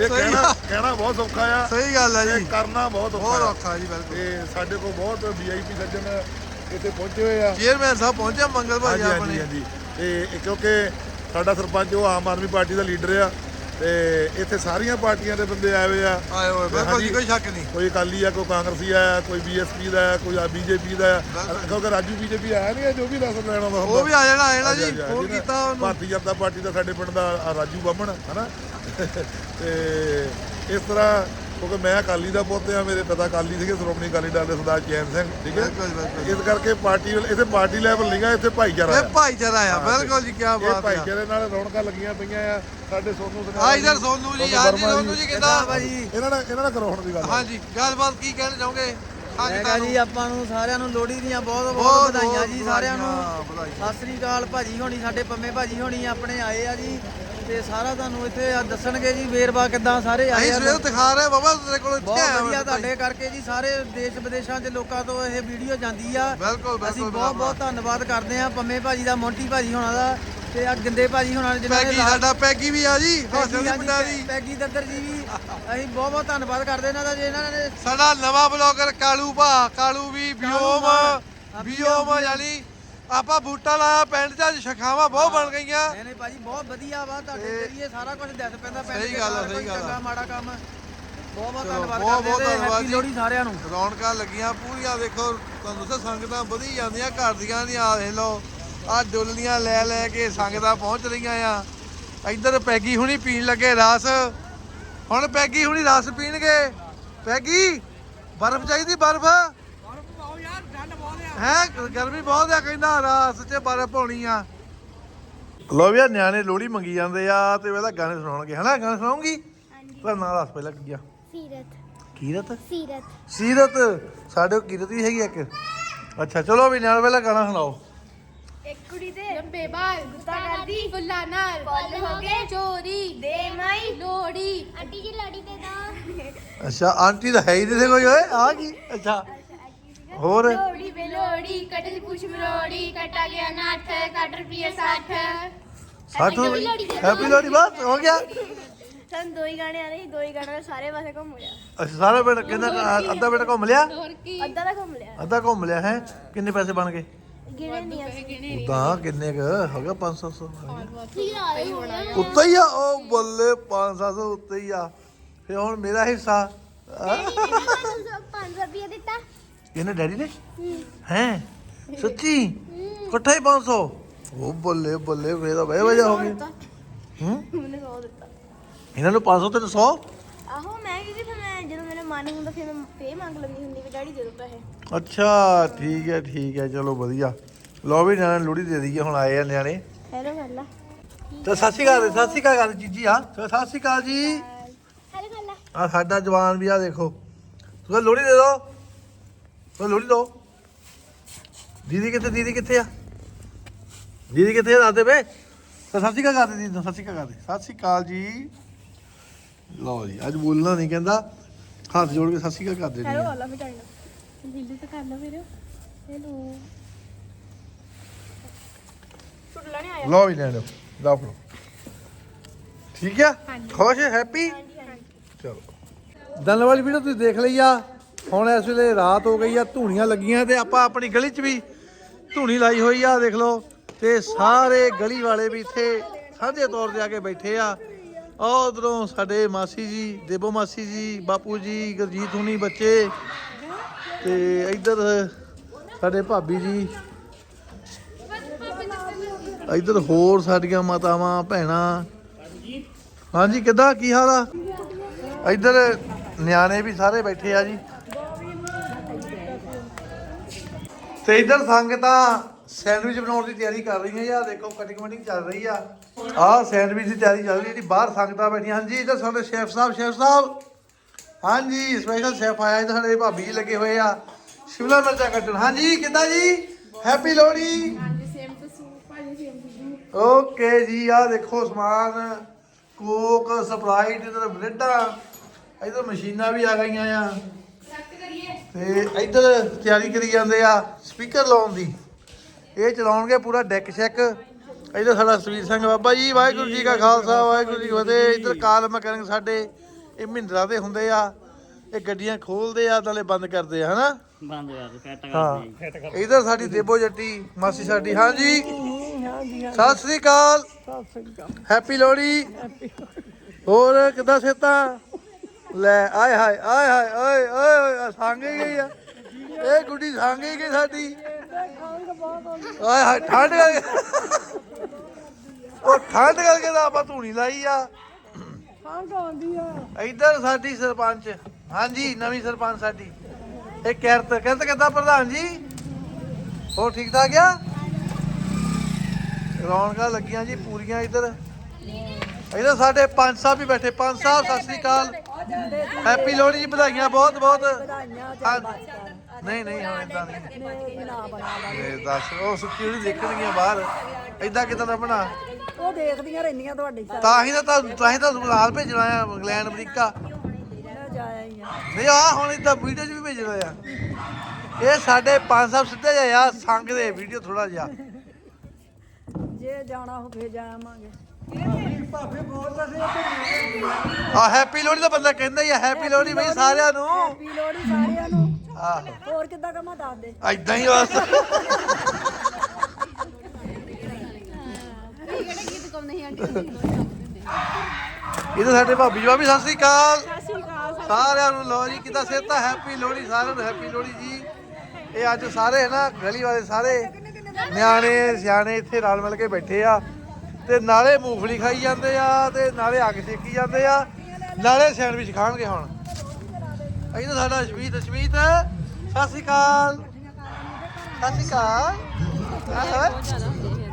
ਇਹ ਕਹਿਣਾ। ਕਹਿਣਾ ਬਹੁਤ ਸੌਖਾ ਆ। ਸਹੀ ਗੱਲ ਹੈ ਜੀ। ਕਰਨਾ ਬਹੁਤ ਬਹੁਤ ਔਖਾ ਆ। ਔਖਾ ਜੀ ਬਿਲਕੁਲ। ਤੇ ਸਾਡੇ ਕੋਲ ਬਹੁਤ ਵੀਆਈਪੀ ਸੱਜਣ ਇੱਥੇ ਪਹੁੰਚੇ ਹੋਏ ਆ। ਚੇਅਰਮੈਨ ਸਾਹਿਬ ਪਹੁੰਚੇ ਮੰਗਲ ਭਾਜੀ ਹਾਂਜੀ ਆਪਣੇ। ਹਾਂਜੀ ਹਾਂਜੀ। ਤੇ ਕਿਉਂਕਿ ਸਾਡਾ ਸਰਪੰਚ ਉਹ ਆਮ ਆਦਮੀ ਪਾਰਟੀ ਦਾ ਲੀਡਰ ਆ। ਤੇ ਇੱਥੇ ਸਾਰੀਆਂ ਪਾਰਟੀਆਂ ਦੇ ਬੰਦੇ ਆਏ ਹੋਏ ਆ। ਆਏ ਹੋਏ ਬਿਲਕੁਲ ਜੀ। ਕੋਈ ਸ਼ੱਕ ਨਹੀਂ। ਕੋਈ ਅਕਾਲੀ ਆ ਕੋਈ ਕਾਂਗਰਸੀ ਆ ਕੋਈ ਬੀਐਸਪੀ ਦਾ ਆ ਕੋਈ ਬੀਜੇਪੀ ਦਾ। ਆ ਕਿਉਂਕਿ ਰਾਜੂ ਬੀਜੇਪੀ ਆਇਆ ਨਹੀਂ ਜੋ ਵੀ ਰਸਮ ਲੈਣਾ ਹੁੰਦਾ ਉਹ ਵੀ ਆ ਜਾਣਾ ਆ ਜਾਣਾ ਜੀ ਹਾਂਜੀ, ਫੋਨ ਕੀਤਾ ਉਹਨੂੰ। ਭਾਰਤੀ ਜਨਤਾ ਪਾਰਟੀ ਦਾ ਸਾਡੇ ਪਿੰਡ ਦਾ ਆ ਰਾਜੂ ਬਾਮਣ ਹਨਾ? ਤੇ ਇਸ ਤਰ੍ਹਾਂ ਕਿਉਂਕਿ ਮੈਂ ਅਕਾਲੀ ਦਾ ਪੁੱਤ ਆ ਮੇਰੇ ਪਿਤਾ ਅਕਾਲੀ ਸੀਗੇ ਸ਼੍ਰੋਮਣੀ ਅਕਾਲੀ ਦਲ ਦੇ ਸਰਦਾਰ ਚੈਨ ਸਿੰਘ ਠੀਕ ਹੈ? ਬਿਲਕੁਲ ਬਿਲਕੁਲ। ਇਸ ਕਰਕੇ ਪਾਰਟੀ ਇੱਥੇ ਪਾਰਟੀ ਲੈਵਲ ਨਹੀਂਗਾ ਇੱਥੇ ਭਾਈਚਾਰਾ ਇਹ ਆ। ਭਾਈਚਾਰਾ ਆ ਬਿਲਕੁਲ ਜੀ ਕੀ ਇਹ ਬਾਤ ਹੈ ਭਾਈਚਾਰੇ ਨਾਲ ਰੌਣਕਾਂ ਲੱਗੀਆਂ ਪਈਆਂ ਆ ਸਾਡੇ ਸੋਨੂ ਸਿੰਘ ਆ ਇਧਰ ਸੋਨੂ ਜੀ ਹਾਂਜੀ ਸੋਨੂ ਜੀ ਕਿਦਾਂ? ਭਾਜੀ ਇਹਨਾਂ ਨਾਲ ਇਹਨਾਂ ਨਾਲ ਕਰਾਉਣ ਦੀ ਗੱਲ ਆ। ਹਾਂਜੀ ਗੱਲਬਾਤ ਕੀ ਕਹਿਣਾ ਚਾਹੋਗੇ? ਹਾਂਜੀ ਮੈਂ ਕਹਾਂ ਜੀ ਆਪਾਂ ਨੂੰ ਸਾਰਿਆਂ ਨੂੰ ਲੋਹੜੀ ਦੀਆਂ ਬਹੁਤ ਬਹੁਤ ਬਹੁਤ ਵਧਾਈਆਂ ਜੀ ਸਾਰਿਆਂ ਨੂੰ। ਵਧਾਈਆਂ। ਸਤਿ ਸ੍ਰੀ ਅਕਾਲ ਭਾਜੀ ਹੋਣੀ ਸਾਡੇ ਪੰਮੇ ਭਾਜੀ ਹੋਣੀ ਆਪਣੇ ਆਏ ਆ ਜੀ। ਤੇ ਸਾਰਾ ਤੁਹਾਨੂੰ ਇੱਥੇ ਆ ਦੱਸਣਗੇ ਜੀ ਵੇਰਵਾ ਕਿਦਾਂ ਸਾਰੇ ਆਏ ਅਸੀਂ ਆ ਸਵੇਰ ਦਿਖਾ ਰਹੇ ਬਾਬਾ ਤੇਰੇ ਕੋਲ ਇੱਥੇ ਬਹੁਤ ਆਇਆ ਵਧੀਆ ਮੈਂ ਤੁਹਾਡੇ ਕਰਕੇ ਜੀ ਸਾਰੇ ਦੇਸ਼ ਵਿਦੇਸ਼ਾਂ ਦੇ ਲੋਕਾਂ ਤੋਂ ਇਹ ਵੀਡੀਓ ਜਾਂਦੀ ਆ। ਬਿਲਕੁਲ ਅਸੀਂ ਬਹੁਤ ਬਹੁਤ ਧੰਨਵਾਦ ਕਰਦੇ ਆ ਪੰਮੇ ਭਾਜੀ ਦਾ ਮੋਂਟੀ ਭਾਜੀ ਹੋਣਾ ਦਾ ਤੇ ਆ ਗਿੰਦੇ ਭਾਜੀ ਹੋਣਾ ਜਿਨ੍ਹਾਂ ਪੈਗੀ ਲਾ- ਸਾਡਾ ਪੈਗੀ ਵੀ ਆ ਜੀ ਪੈਗੀ ਹੌਸਲੇ ਦੀ ਹਾਂਜੀ, ਦੀ ਪੈਗੀ ਦੱਦਰ ਜੀ ਵੀ। ਅਸੀਂ ਬਹੁਤ ਬਹੁਤ ਧੰਨਵਾਦ ਕਰਦੇ ਇਹਨਾਂ ਦਾ ਜੇ ਇਹਨਾਂ ਨੇ ਸਾਡਾ ਨਵਾਂ ਬਲੌਗਰ ਕਾਲੂ ਭਾ ਕਾਲੂ ਵੀ ਬਿਓਮ ਮਾਨ। ਬਿਓਮ ਯਾਨੀ ਆਪਾਂ ਬੂਟਾ ਲਾਇਆ ਪਿੰਡ ਚ ਅੱਜ ਸ਼ਖਾਵਾਂ ਬਹੁਤ ਬਣ ਗਈਆਂ। ਨਹੀਂ ਨਹੀਂ ਭਾਜੀ ਬਹੁਤ ਵਧੀਆ ਵਾ ਤੁਹਾਡੇ ਜਰੀਏ ਸਾਰਾ ਕੁਝ ਦੱਸ ਪੈਂਦਾ ਪਿੰਡ ਸਹੀ ਗੱਲ ਆ, ਸਹੀ ਗੱਲ ਆ। ਮਾੜਾ ਕੰਮ। ਬਹੁਤ ਬਹੁਤ ਧੰਨਵਾਦ ਬਹੁਤ- ਬਹੁਤ ਧੰਨਵਾਦ ਸਾਰਿਆਂ ਨੂੰ। ਰੌਣਕਾਂ ਲੱਗੀਆਂ ਪੂਰੀਆਂ ਦੇਖੋ ਤੁਹਾਨੂੰ ਦੱਸਾਂ ਸੰਗਤਾਂ ਵਧੀ ਜਾਂਦੀਆਂ ਘਰ ਦੀਆਂ ਦੀਆਂ ਆ ਦੇਖ ਲਓ ਆ ਡੁੱਲੀਆਂ ਲੈ ਲੈ ਕੇ ਸੰਗਤਾਂ ਪਹੁੰਚ ਰਹੀਆਂ ਆ। ਇੱਧਰ ਪੈਗੀ ਹੁਣੀ ਪੀਣ ਲੱਗੇ ਰਸ। ਹੁਣ ਪੈਗੀ ਹੁਣੀ ਰਸ ਪੀਣਗੇ। ਪੈਗੀ ਬਰਫ਼ ਚਾਹੀਦੀ ਬਰਫ਼। ਹੈ ਗਰਮੀ ਬਹੁਤ ਆ ਕਹਿੰਦਾ ਰਸ ਚ ਬਰਫ਼ ਪਾਉਣੀ ਆ। ਲੋ ਵੀ ਆ ਨਿਆਣੇ ਲੋਹੜੀ ਮੰਗੀ ਜਾਂਦੇ ਆ ਤੇ ਉਹਦਾ ਗਾਣੇ ਸੁਣਾਉਣਗੇ। ਹਨਾ ਗਾਣੇ ਸੁਣਾਉਂਗੀ? ਪਰ ਨਾਂ ਦੱਸ ਪਹਿਲਾਂ ਕੀ ਆ? ਸੀਰਤ। ਕੀਰਤ? ਸੀਰਤ। ਸੀਰਤ? ਸਾਡੇ ਕੋਲ ਕੀਰਤ ਵੀ ਹੈਗੀ ਇੱਕ। ਅੱਛਾ ਚਲੋ ਵੀ ਨਾਲ ਪਹਿਲਾਂ ਗਾਣਾ ਸੁਣਾਓ। ਇੱਕ ਕੁੜੀ ਦੇ ਲੰਬੇ ਬਾਲ ਗੁੱਤਾ ਕਰਦੀ ਫੁੱਲਾਂ ਨਾਲ। ਫੁੱਲ ਹੋ ਗਏ। ਚੋਰੀ ਦੇ ਮਾਈ ਲੋੜੀ ਆਂਟੀ ਜੀ ਲੋੜੀ ਦੇ ਦੋ। ਅੱਛਾ ਆਂਟੀ ਦਾ ਹੈ ਹੀ ਨਹੀਂ ਕੋਈ ਓਏ ਆ ਕੀ? ਅੱਛਾ। ਹੋਰ? ਲੋੜੀ ਵੇ ਲੋੜੀ ਕੱਟਦੀ ਪੁੱਛ ਮਰੋੜੀ ਕੱਟਾ ਗਿਆ ਨੱਠ ਕੱਟ ਰੁਪਏ 60 ਸਾਠੋ ਹੈਪੀ ਲੋਹੜੀ ਬਸ ਹੋ ਗਿਆ। ਸਾਨੂੰ ਦੋ ਹੀ ਗਾਣੇ ਆ ਰਹੇ ਦੋ ਹੀ ਗਾਣੇ ਸਾਰੇ ਪਾਸੇ ਘੁੰਮ ਲਿਆ। ਅੱਛਾ ਸਾਰਾ ਪਿੰਡ ਕਿੰਨਾ ਕੁ- ਅੱਧਾ ਪਿੰਡ ਘੁੰਮ ਲਿਆ? ਅੱਧਾ ਤਾਂ ਘੁੰਮ ਲਿਆ। ਅੱਧਾ ਘੁੰਮ ਲਿਆ ਹੈ? ਕਿੰਨੇ ਪੈਸੇ ਬਣ ਗਏ? ਗਿਣੇ ਨਹੀਂ ਅਸੀਂ। ਉਦਾਂ ਕਿੰਨੇ ਕ? ਹੋ ਗਿਆ 500 ਠੀਕ ਆ ਰਹੀ ਹੋਣਾ ਉੱਤੇ ਹੀ ਆ? ਉਹ ਬੱਲੇ 500 ਉੱਤੇ ਹੀ ਆ। ਫੇ ਹੁਣ ਮੇਰਾ ਹਿੱਸਾ। ਆਹ, 500 ਰੁਪਏ ਦਿੱਤਾ। ਇਹਨੇ ਡੈਡੀ ਨੇ? ਹੈ? ਸੱਚੀ? ਇਕੱਠਾ ਹੀ 500 ਉਹ ਬੱਲੇ ਬੱਲੇ ਫੇ ਤਾਂ ਬਹਿ ਵਜਾ ਹੋ ਗਈ। ਹੂੰ? ਮੈਨੂੰ 100 ਦਿੱਤਾ। ਇਹਨਾਂ ਨੂੰ 500 ਤੇ 100 ਆਹੋ ਮੈਂ ਕਿਉਂਕਿ ਫਿਰ ਮੈਂ ਜਦੋਂ ਮੇਰਾ ਮਨ ਹੁੰਦਾ ਫਿਰ ਮੈਂ ਫੇ ਮੰਗ ਲੈਂਦੀ ਹੁੰਦੀ ਵੀ ਡੈਡੀ ਦੇ ਦੋ ਪੈਸੇ ਅੱਛਾ ਠੀਕ ਹੈ ਠੀਕ ਹੈ ਚਲੋ ਵਧੀਆ। ਲੋ ਵੀ ਨਿਆਣੇ ਲੋੜੀ ਦੇ ਦਈਏ ਹੁਣ ਆਏ ਆ ਨਿਆਣੇ। ਹੈਲੋ ਕਰ ਲਾ ਤੇ ਸਤਿ ਸ਼੍ਰੀ ਅਕਾਲ ਸਤਿ ਸ਼੍ਰੀ ਅਕਾਲ ਗੱਲ ਜੀਜੀ ਆ ਤੇ ਸਤਿ ਸ਼੍ਰੀ ਅਕਾਲ ਜੀ। ਹੈਲੋ ਕਰ ਲਾ ਆ ਸਾਡਾ ਜਵਾਨ ਵੀ ਆ ਦੇਖੋ। ਤੁਸੀਂ ਲੋੜੀ ਦੇ ਦਿਓ। ਤੁਸੀਂ ਲੋੜੀ ਦਿਓ ਦੀਦੀ ਕਿੱਥੇ ਦੀਦੀ ਕਿੱਥੇ ਆ? ਦੀਦੀ ਕਿੱਥੇ ਆ? ਦੱਸ ਦੇ ਵੇ ਤੇ ਸਤਿ ਸ਼੍ਰੀ ਅਕਾਲ ਕਰਦੇ ਦੀਦੀ ਨੂੰ ਸਤਿ ਸ਼੍ਰੀ ਅਕਾਲ ਕਰਦੇ ਸਤਿ ਸ਼੍ਰੀ ਅਕਾਲ ਜੀ। ਲਓ ਜੀ ਅੱਜ ਬੋਲਣਾ ਨਹੀਂ ਕਹਿੰਦਾ। ਹੱਥ ਜੋੜ ਕੇ ਸਤਿ ਸ਼੍ਰੀ ਅਕਾਲ ਕਰਦੇ ਹੈਲੋ ਜੀ ਕਰ ਲਾ ਫਿਰ ਟਾਈਮ ਦਿੱਲੀ ਤੇ ਕਰ ਲਾ ਫਿਰ ਹੈਲੋ। ਟੁੱਟਲਾ ਨਹੀਂ ਆਇਆ? ਲਓ ਵੀ ਲੈ ਲਓ। ਲਓ ਫੜੋ। ਠੀਕ ਆ? ਖੁਸ਼ ਹੈਪੀ? ਚਲੋ। ਦਨ ਵਾਲੀ ਵੀਡੀਓ ਤੁਸੀਂ ਦੇਖ ਲਈ ਆ। ਹੁਣ ਇਸ ਵੇਲੇ ਰਾਤ ਹੋ ਗਈ ਆ, ਧੂਣੀਆਂ ਲੱਗੀਆਂ ਤੇ ਆਪਾਂ ਆਪਣੀ ਗਲੀ 'ਚ ਵੀ ਧੂਣੀ ਲਾਈ ਹੋਈ ਆ, ਦੇਖ ਲਓ। ਤੇ ਸਾਰੇ ਗਲੀ ਵਾਲੇ ਵੀ ਇੱਥੇ ਸਾਂਝੇ ਤੌਰ ਤੇ ਆ ਕੇ ਬੈਠੇ ਆ। ਉਹ ਉਧਰੋਂ ਸਾਡੇ ਮਾਸੀ ਜੀ ਦੇਬੋ ਮਾਸੀ ਜੀ, ਬਾਪੂ ਜੀ, ਗੁਰਜੀਤ ਹੁਣੀ ਬੱਚੇ ਤੇ ਇੱਧਰ ਸਾਡੇ ਭਾਬੀ ਜੀ। ਇੱਧਰ ਹੋਰ ਸਾਡੀਆਂ ਮਾਤਾਵਾਂ, ਭੈਣਾਂ। ਹਾਂਜੀ, ਕਿੱਦਾਂ, ਕੀ ਹਾਲ ਆ? ਇੱਧਰ ਨਿਆਣੇ ਵੀ ਸਾਰੇ ਬੈਠੇ ਆ ਜੀ। ਤੇ ਇੱਧਰ ਸੰਗਤਾਂ ਸੈਂਡਵਿਚ ਬਣਾਉਣ ਦੀ ਤਿਆਰੀ ਕਰ ਰਹੀਆਂ ਆ ਦੇਖੋ ਕਟਿੰਗ ਵਟਿੰਗ ਚੱਲ ਰਹੀ ਆ। ਆਹ ਸੈਂਡਵਿਚ ਦੀ ਤਿਆਰੀ ਚੱਲ ਰਹੀ ਜਿਹੜੀ ਬਾਹਰ ਸੰਗਤਾਂ ਬੈਠੀਆਂ। ਹਾਂਜੀ ਇੱਧਰ ਸਾਡੇ ਸ਼ੈਫ ਸਾਹਿਬ ਸ਼ੈਫ ਸਾਹਿਬ। ਹਾਂਜੀ ਸਪੈਸ਼ਲ ਸ਼ੈਫ ਆਇਆ ਇੱਧਰ ਸਾਡੇ ਭਾਬੀ ਜੀ ਲੱਗੇ ਹੋਏ ਆ। ਸ਼ਿਮਲਾ ਮਿਰਚਾਂ ਕੱਟਣ। ਹਾਂਜੀ ਕਿੱਦਾਂ ਜੀ? ਹੈਪੀ ਲੋਹੜੀ। ਓਕੇ ਜੀ ਆ ਦੇਖੋ ਸਮਾਨ। ਕੋਕ ਸਪਰਾਈਟ ਇਧਰ ਬ੍ਰੈਡਾਂ ਇਧਰ ਮਸ਼ੀਨਾਂ ਵੀ ਆ ਗਈਆਂ ਆ। ਤੇ ਇਧਰ ਤਿਆਰੀ ਕਰੀ ਜਾਂਦੇ ਆ ਸਪੀਕਰ ਲਾਉਣ ਦੀ। ਇਹ ਚਲਾਉਣਗੇ ਪੂਰਾ ਡੈਕ ਸ਼ੈਕ ਇਧਰ ਸਾਡਾ ਸਵੀਰ ਸਿੰਘ ਬਾਬਾ ਜੀ ਵਾਹਿਗੁਰੂ ਜੀ ਕਾ ਖਾਲਸਾ ਵਾਹਿਗੁਰੂ ਜੀ ਫਤਿਹ। ਇਧਰ ਕਾਲ ਮਕਰੰਗ ਸਾਡੇ ਇਹ ਮਹਿੰਦਰਾ ਦੇ ਹੁੰਦੇ ਆ। ਇਹ ਗੱਡੀਆਂ ਖੋਲਦੇ ਆ ਨਾਲੇ ਬੰਦ ਕਰਦੇ ਆ ਹਨਾ? ਬੰਦ ਹਾਂ। ਇਧਰ ਸਾਡੀ ਦੇਬੋ ਜੱਟੀ ਮਾਸੀ ਸਾਡੀ। ਹਾਂਜੀ। ਸਤਿ ਸ੍ਰੀ ਅਕਾਲ। ਹੈਪੀ ਲੋਹੜੀ। ਹੋਰ ਕਿੱਦਾਂ ਸੇਤਾ ਲੈ, ਆਏ ਹਾਏ ਆਏ ਹਾਏ, ਓਏ ਓਏ ਓਏ ਸੰਗ ਹੀ ਗਈ ਆ। ਇਹ ਗੁੱਡੀ ਸੰਗ ਹੀ ਗਈ ਸਾਡੀ। ਆਏ ਹਾਏ, ਠੰਡ ਕਰਕੇ। ਉਹ ਠੰਡ ਕਰਕੇ ਤਾਂ ਆਪਾਂ ਧੂਣੀ ਲਾਈ ਆ ਠੰਡ ਆਉਂਦੀ ਆ। ਇੱਧਰ ਸਾਡੀ ਸਰਪੰਚ। ਹਾਂਜੀ, ਨਵੀਂ ਸਰਪੰਚ ਸਾਡੀ। ਇਹ ਕਿਰਤ ਕਿਰਤ ਕਿੱਦਾਂ ਪ੍ਰਧਾਨ ਜੀ? ਹੋਰ ਠੀਕ ਠਾਕ ਆ? ਰੌਣਕਾਂ ਲੱਗੀਆਂ ਜੀ ਪੂਰੀਆਂ ਇੱਧਰ। ਇੱਧਰ ਸਾਡੇ ਪੰਜ ਸਾਹਿਬ ਵੀ ਬੈਠੇ। ਪੰਜ ਸਾਹਿਬ, ਸਤਿ ਸ੍ਰੀ ਅਕਾਲ। ਹੈਪੀ ਲੋਹੜੀ ਜੀ ਵਧਾਈਆਂ ਬਹੁਤ ਬਹੁਤ। ਨਹੀਂ ਨਹੀਂ ਹਾਂ ਇਦਾਂ ਨਹੀਂ। ਇਹ ਦੱਸ ਉਹ ਸੁੱਕੀ ਹੋਣੀ ਦੇਖਣਗੀਆਂ ਬਾਹਰ। ਇਦਾਂ ਕਿਦਾਂ ਦਾ ਬਣਾ? ਉਹ ਦੇਖਦੀਆਂ ਰਹਿੰਦੀਆਂ ਤੁਹਾਡੀ ਸਾਰੀ। ਤਾਂ ਹੀ ਤਾਂ ਤੁਹਾਨੂੰ- ਤਾਂ ਹੀ ਤਾਂ ਨਾਲ ਭੇਜਣਾ ਆ ਇੰਗਲੈਂਡ ਅਮਰੀਕਾ। ਮੈਂ ਜਾਇਆ ਹੀ ਆ। ਨਹੀਂ ਆ ਹੁਣ ਇਦਾਂ ਵੀਡੀਓ 'ਚ ਵੀ ਭੇਜਣਾ ਆ। ਇਹ ਸਾਡੇ ਪੰਜ ਸਾਹਿਬ ਸਿੱਧੇ ਜਿਹੇ ਆ ਸੰਗ ਦੇ ਵੀਡੀਓ ਥੋੜਾ ਜਿਹਾ। ਜੇ ਜਾਣਾ ਹੋ ਆ ਹੈਪੀ ਲੋਹੜੀ ਦਾ ਬੰਦਾ ਕਹਿੰਦਾ ਹੀ ਆ ਹੈਪੀ ਲੋਹੜੀ ਬਈ ਸਾਰਿਆਂ ਨੂੰ। ਹੈਪੀ ਲੋਹੜੀ ਸਾਰਿਆਂ ਨੂੰ। ਆਹੋ। ਹੋਰ ਕਿੱਦਾਂ ਕਮਾ ਦੱਸ ਦੇ ਐਦਾਂ ਹੀ ਬਸ। ਇਹ ਤਾਂ ਸਾਡੇ ਭਾਬੀ ਜੀ ਭਾਬੀ ਸਤਿ ਸ੍ਰੀ ਅਕਾਲ। ਸਾਰਿਆਂ ਨੂੰ ਲੋ ਜੀ ਕਿਦਾਂ ਸਿਹਤਾਂ ਹੈਪੀ ਲੋਹੜੀ ਸਾਰਿਆਂ ਨੂੰ ਹੈਪੀ ਲੋਹੜੀ ਜੀ। ਇਹ ਅੱਜ ਸਾਰੇ ਨਾ ਗਲੀ ਵਾਲੇ ਸਾਰੇ ਨਿਆਣੇ ਸਿਆਣੇ ਇੱਥੇ ਰਲ ਮਿਲ ਕੇ ਬੈਠੇ ਆ। ਤੇ ਨਾਲੇ ਮੂੰਗਫਲੀ ਖਾਈ ਜਾਂਦੇ ਆ ਤੇ ਨਾਲੇ ਅੱਗ ਸੇਕੀ ਜਾਂਦੇ ਆ। ਨਾਲੇ ਸੈਂਡਵਿਚ ਖਾਣਗੇ ਹੁਣ। ਅਸੀਂ ਤਾਂ ਸਾਡਾ ਸ਼ਮੀਤ ਸ਼ਮੀਤ ਸਤਿ ਸ੍ਰੀ ਅਕਾਲ। ਸਤਿ ਸ੍ਰੀ ਅਕਾਲ। ਆਹ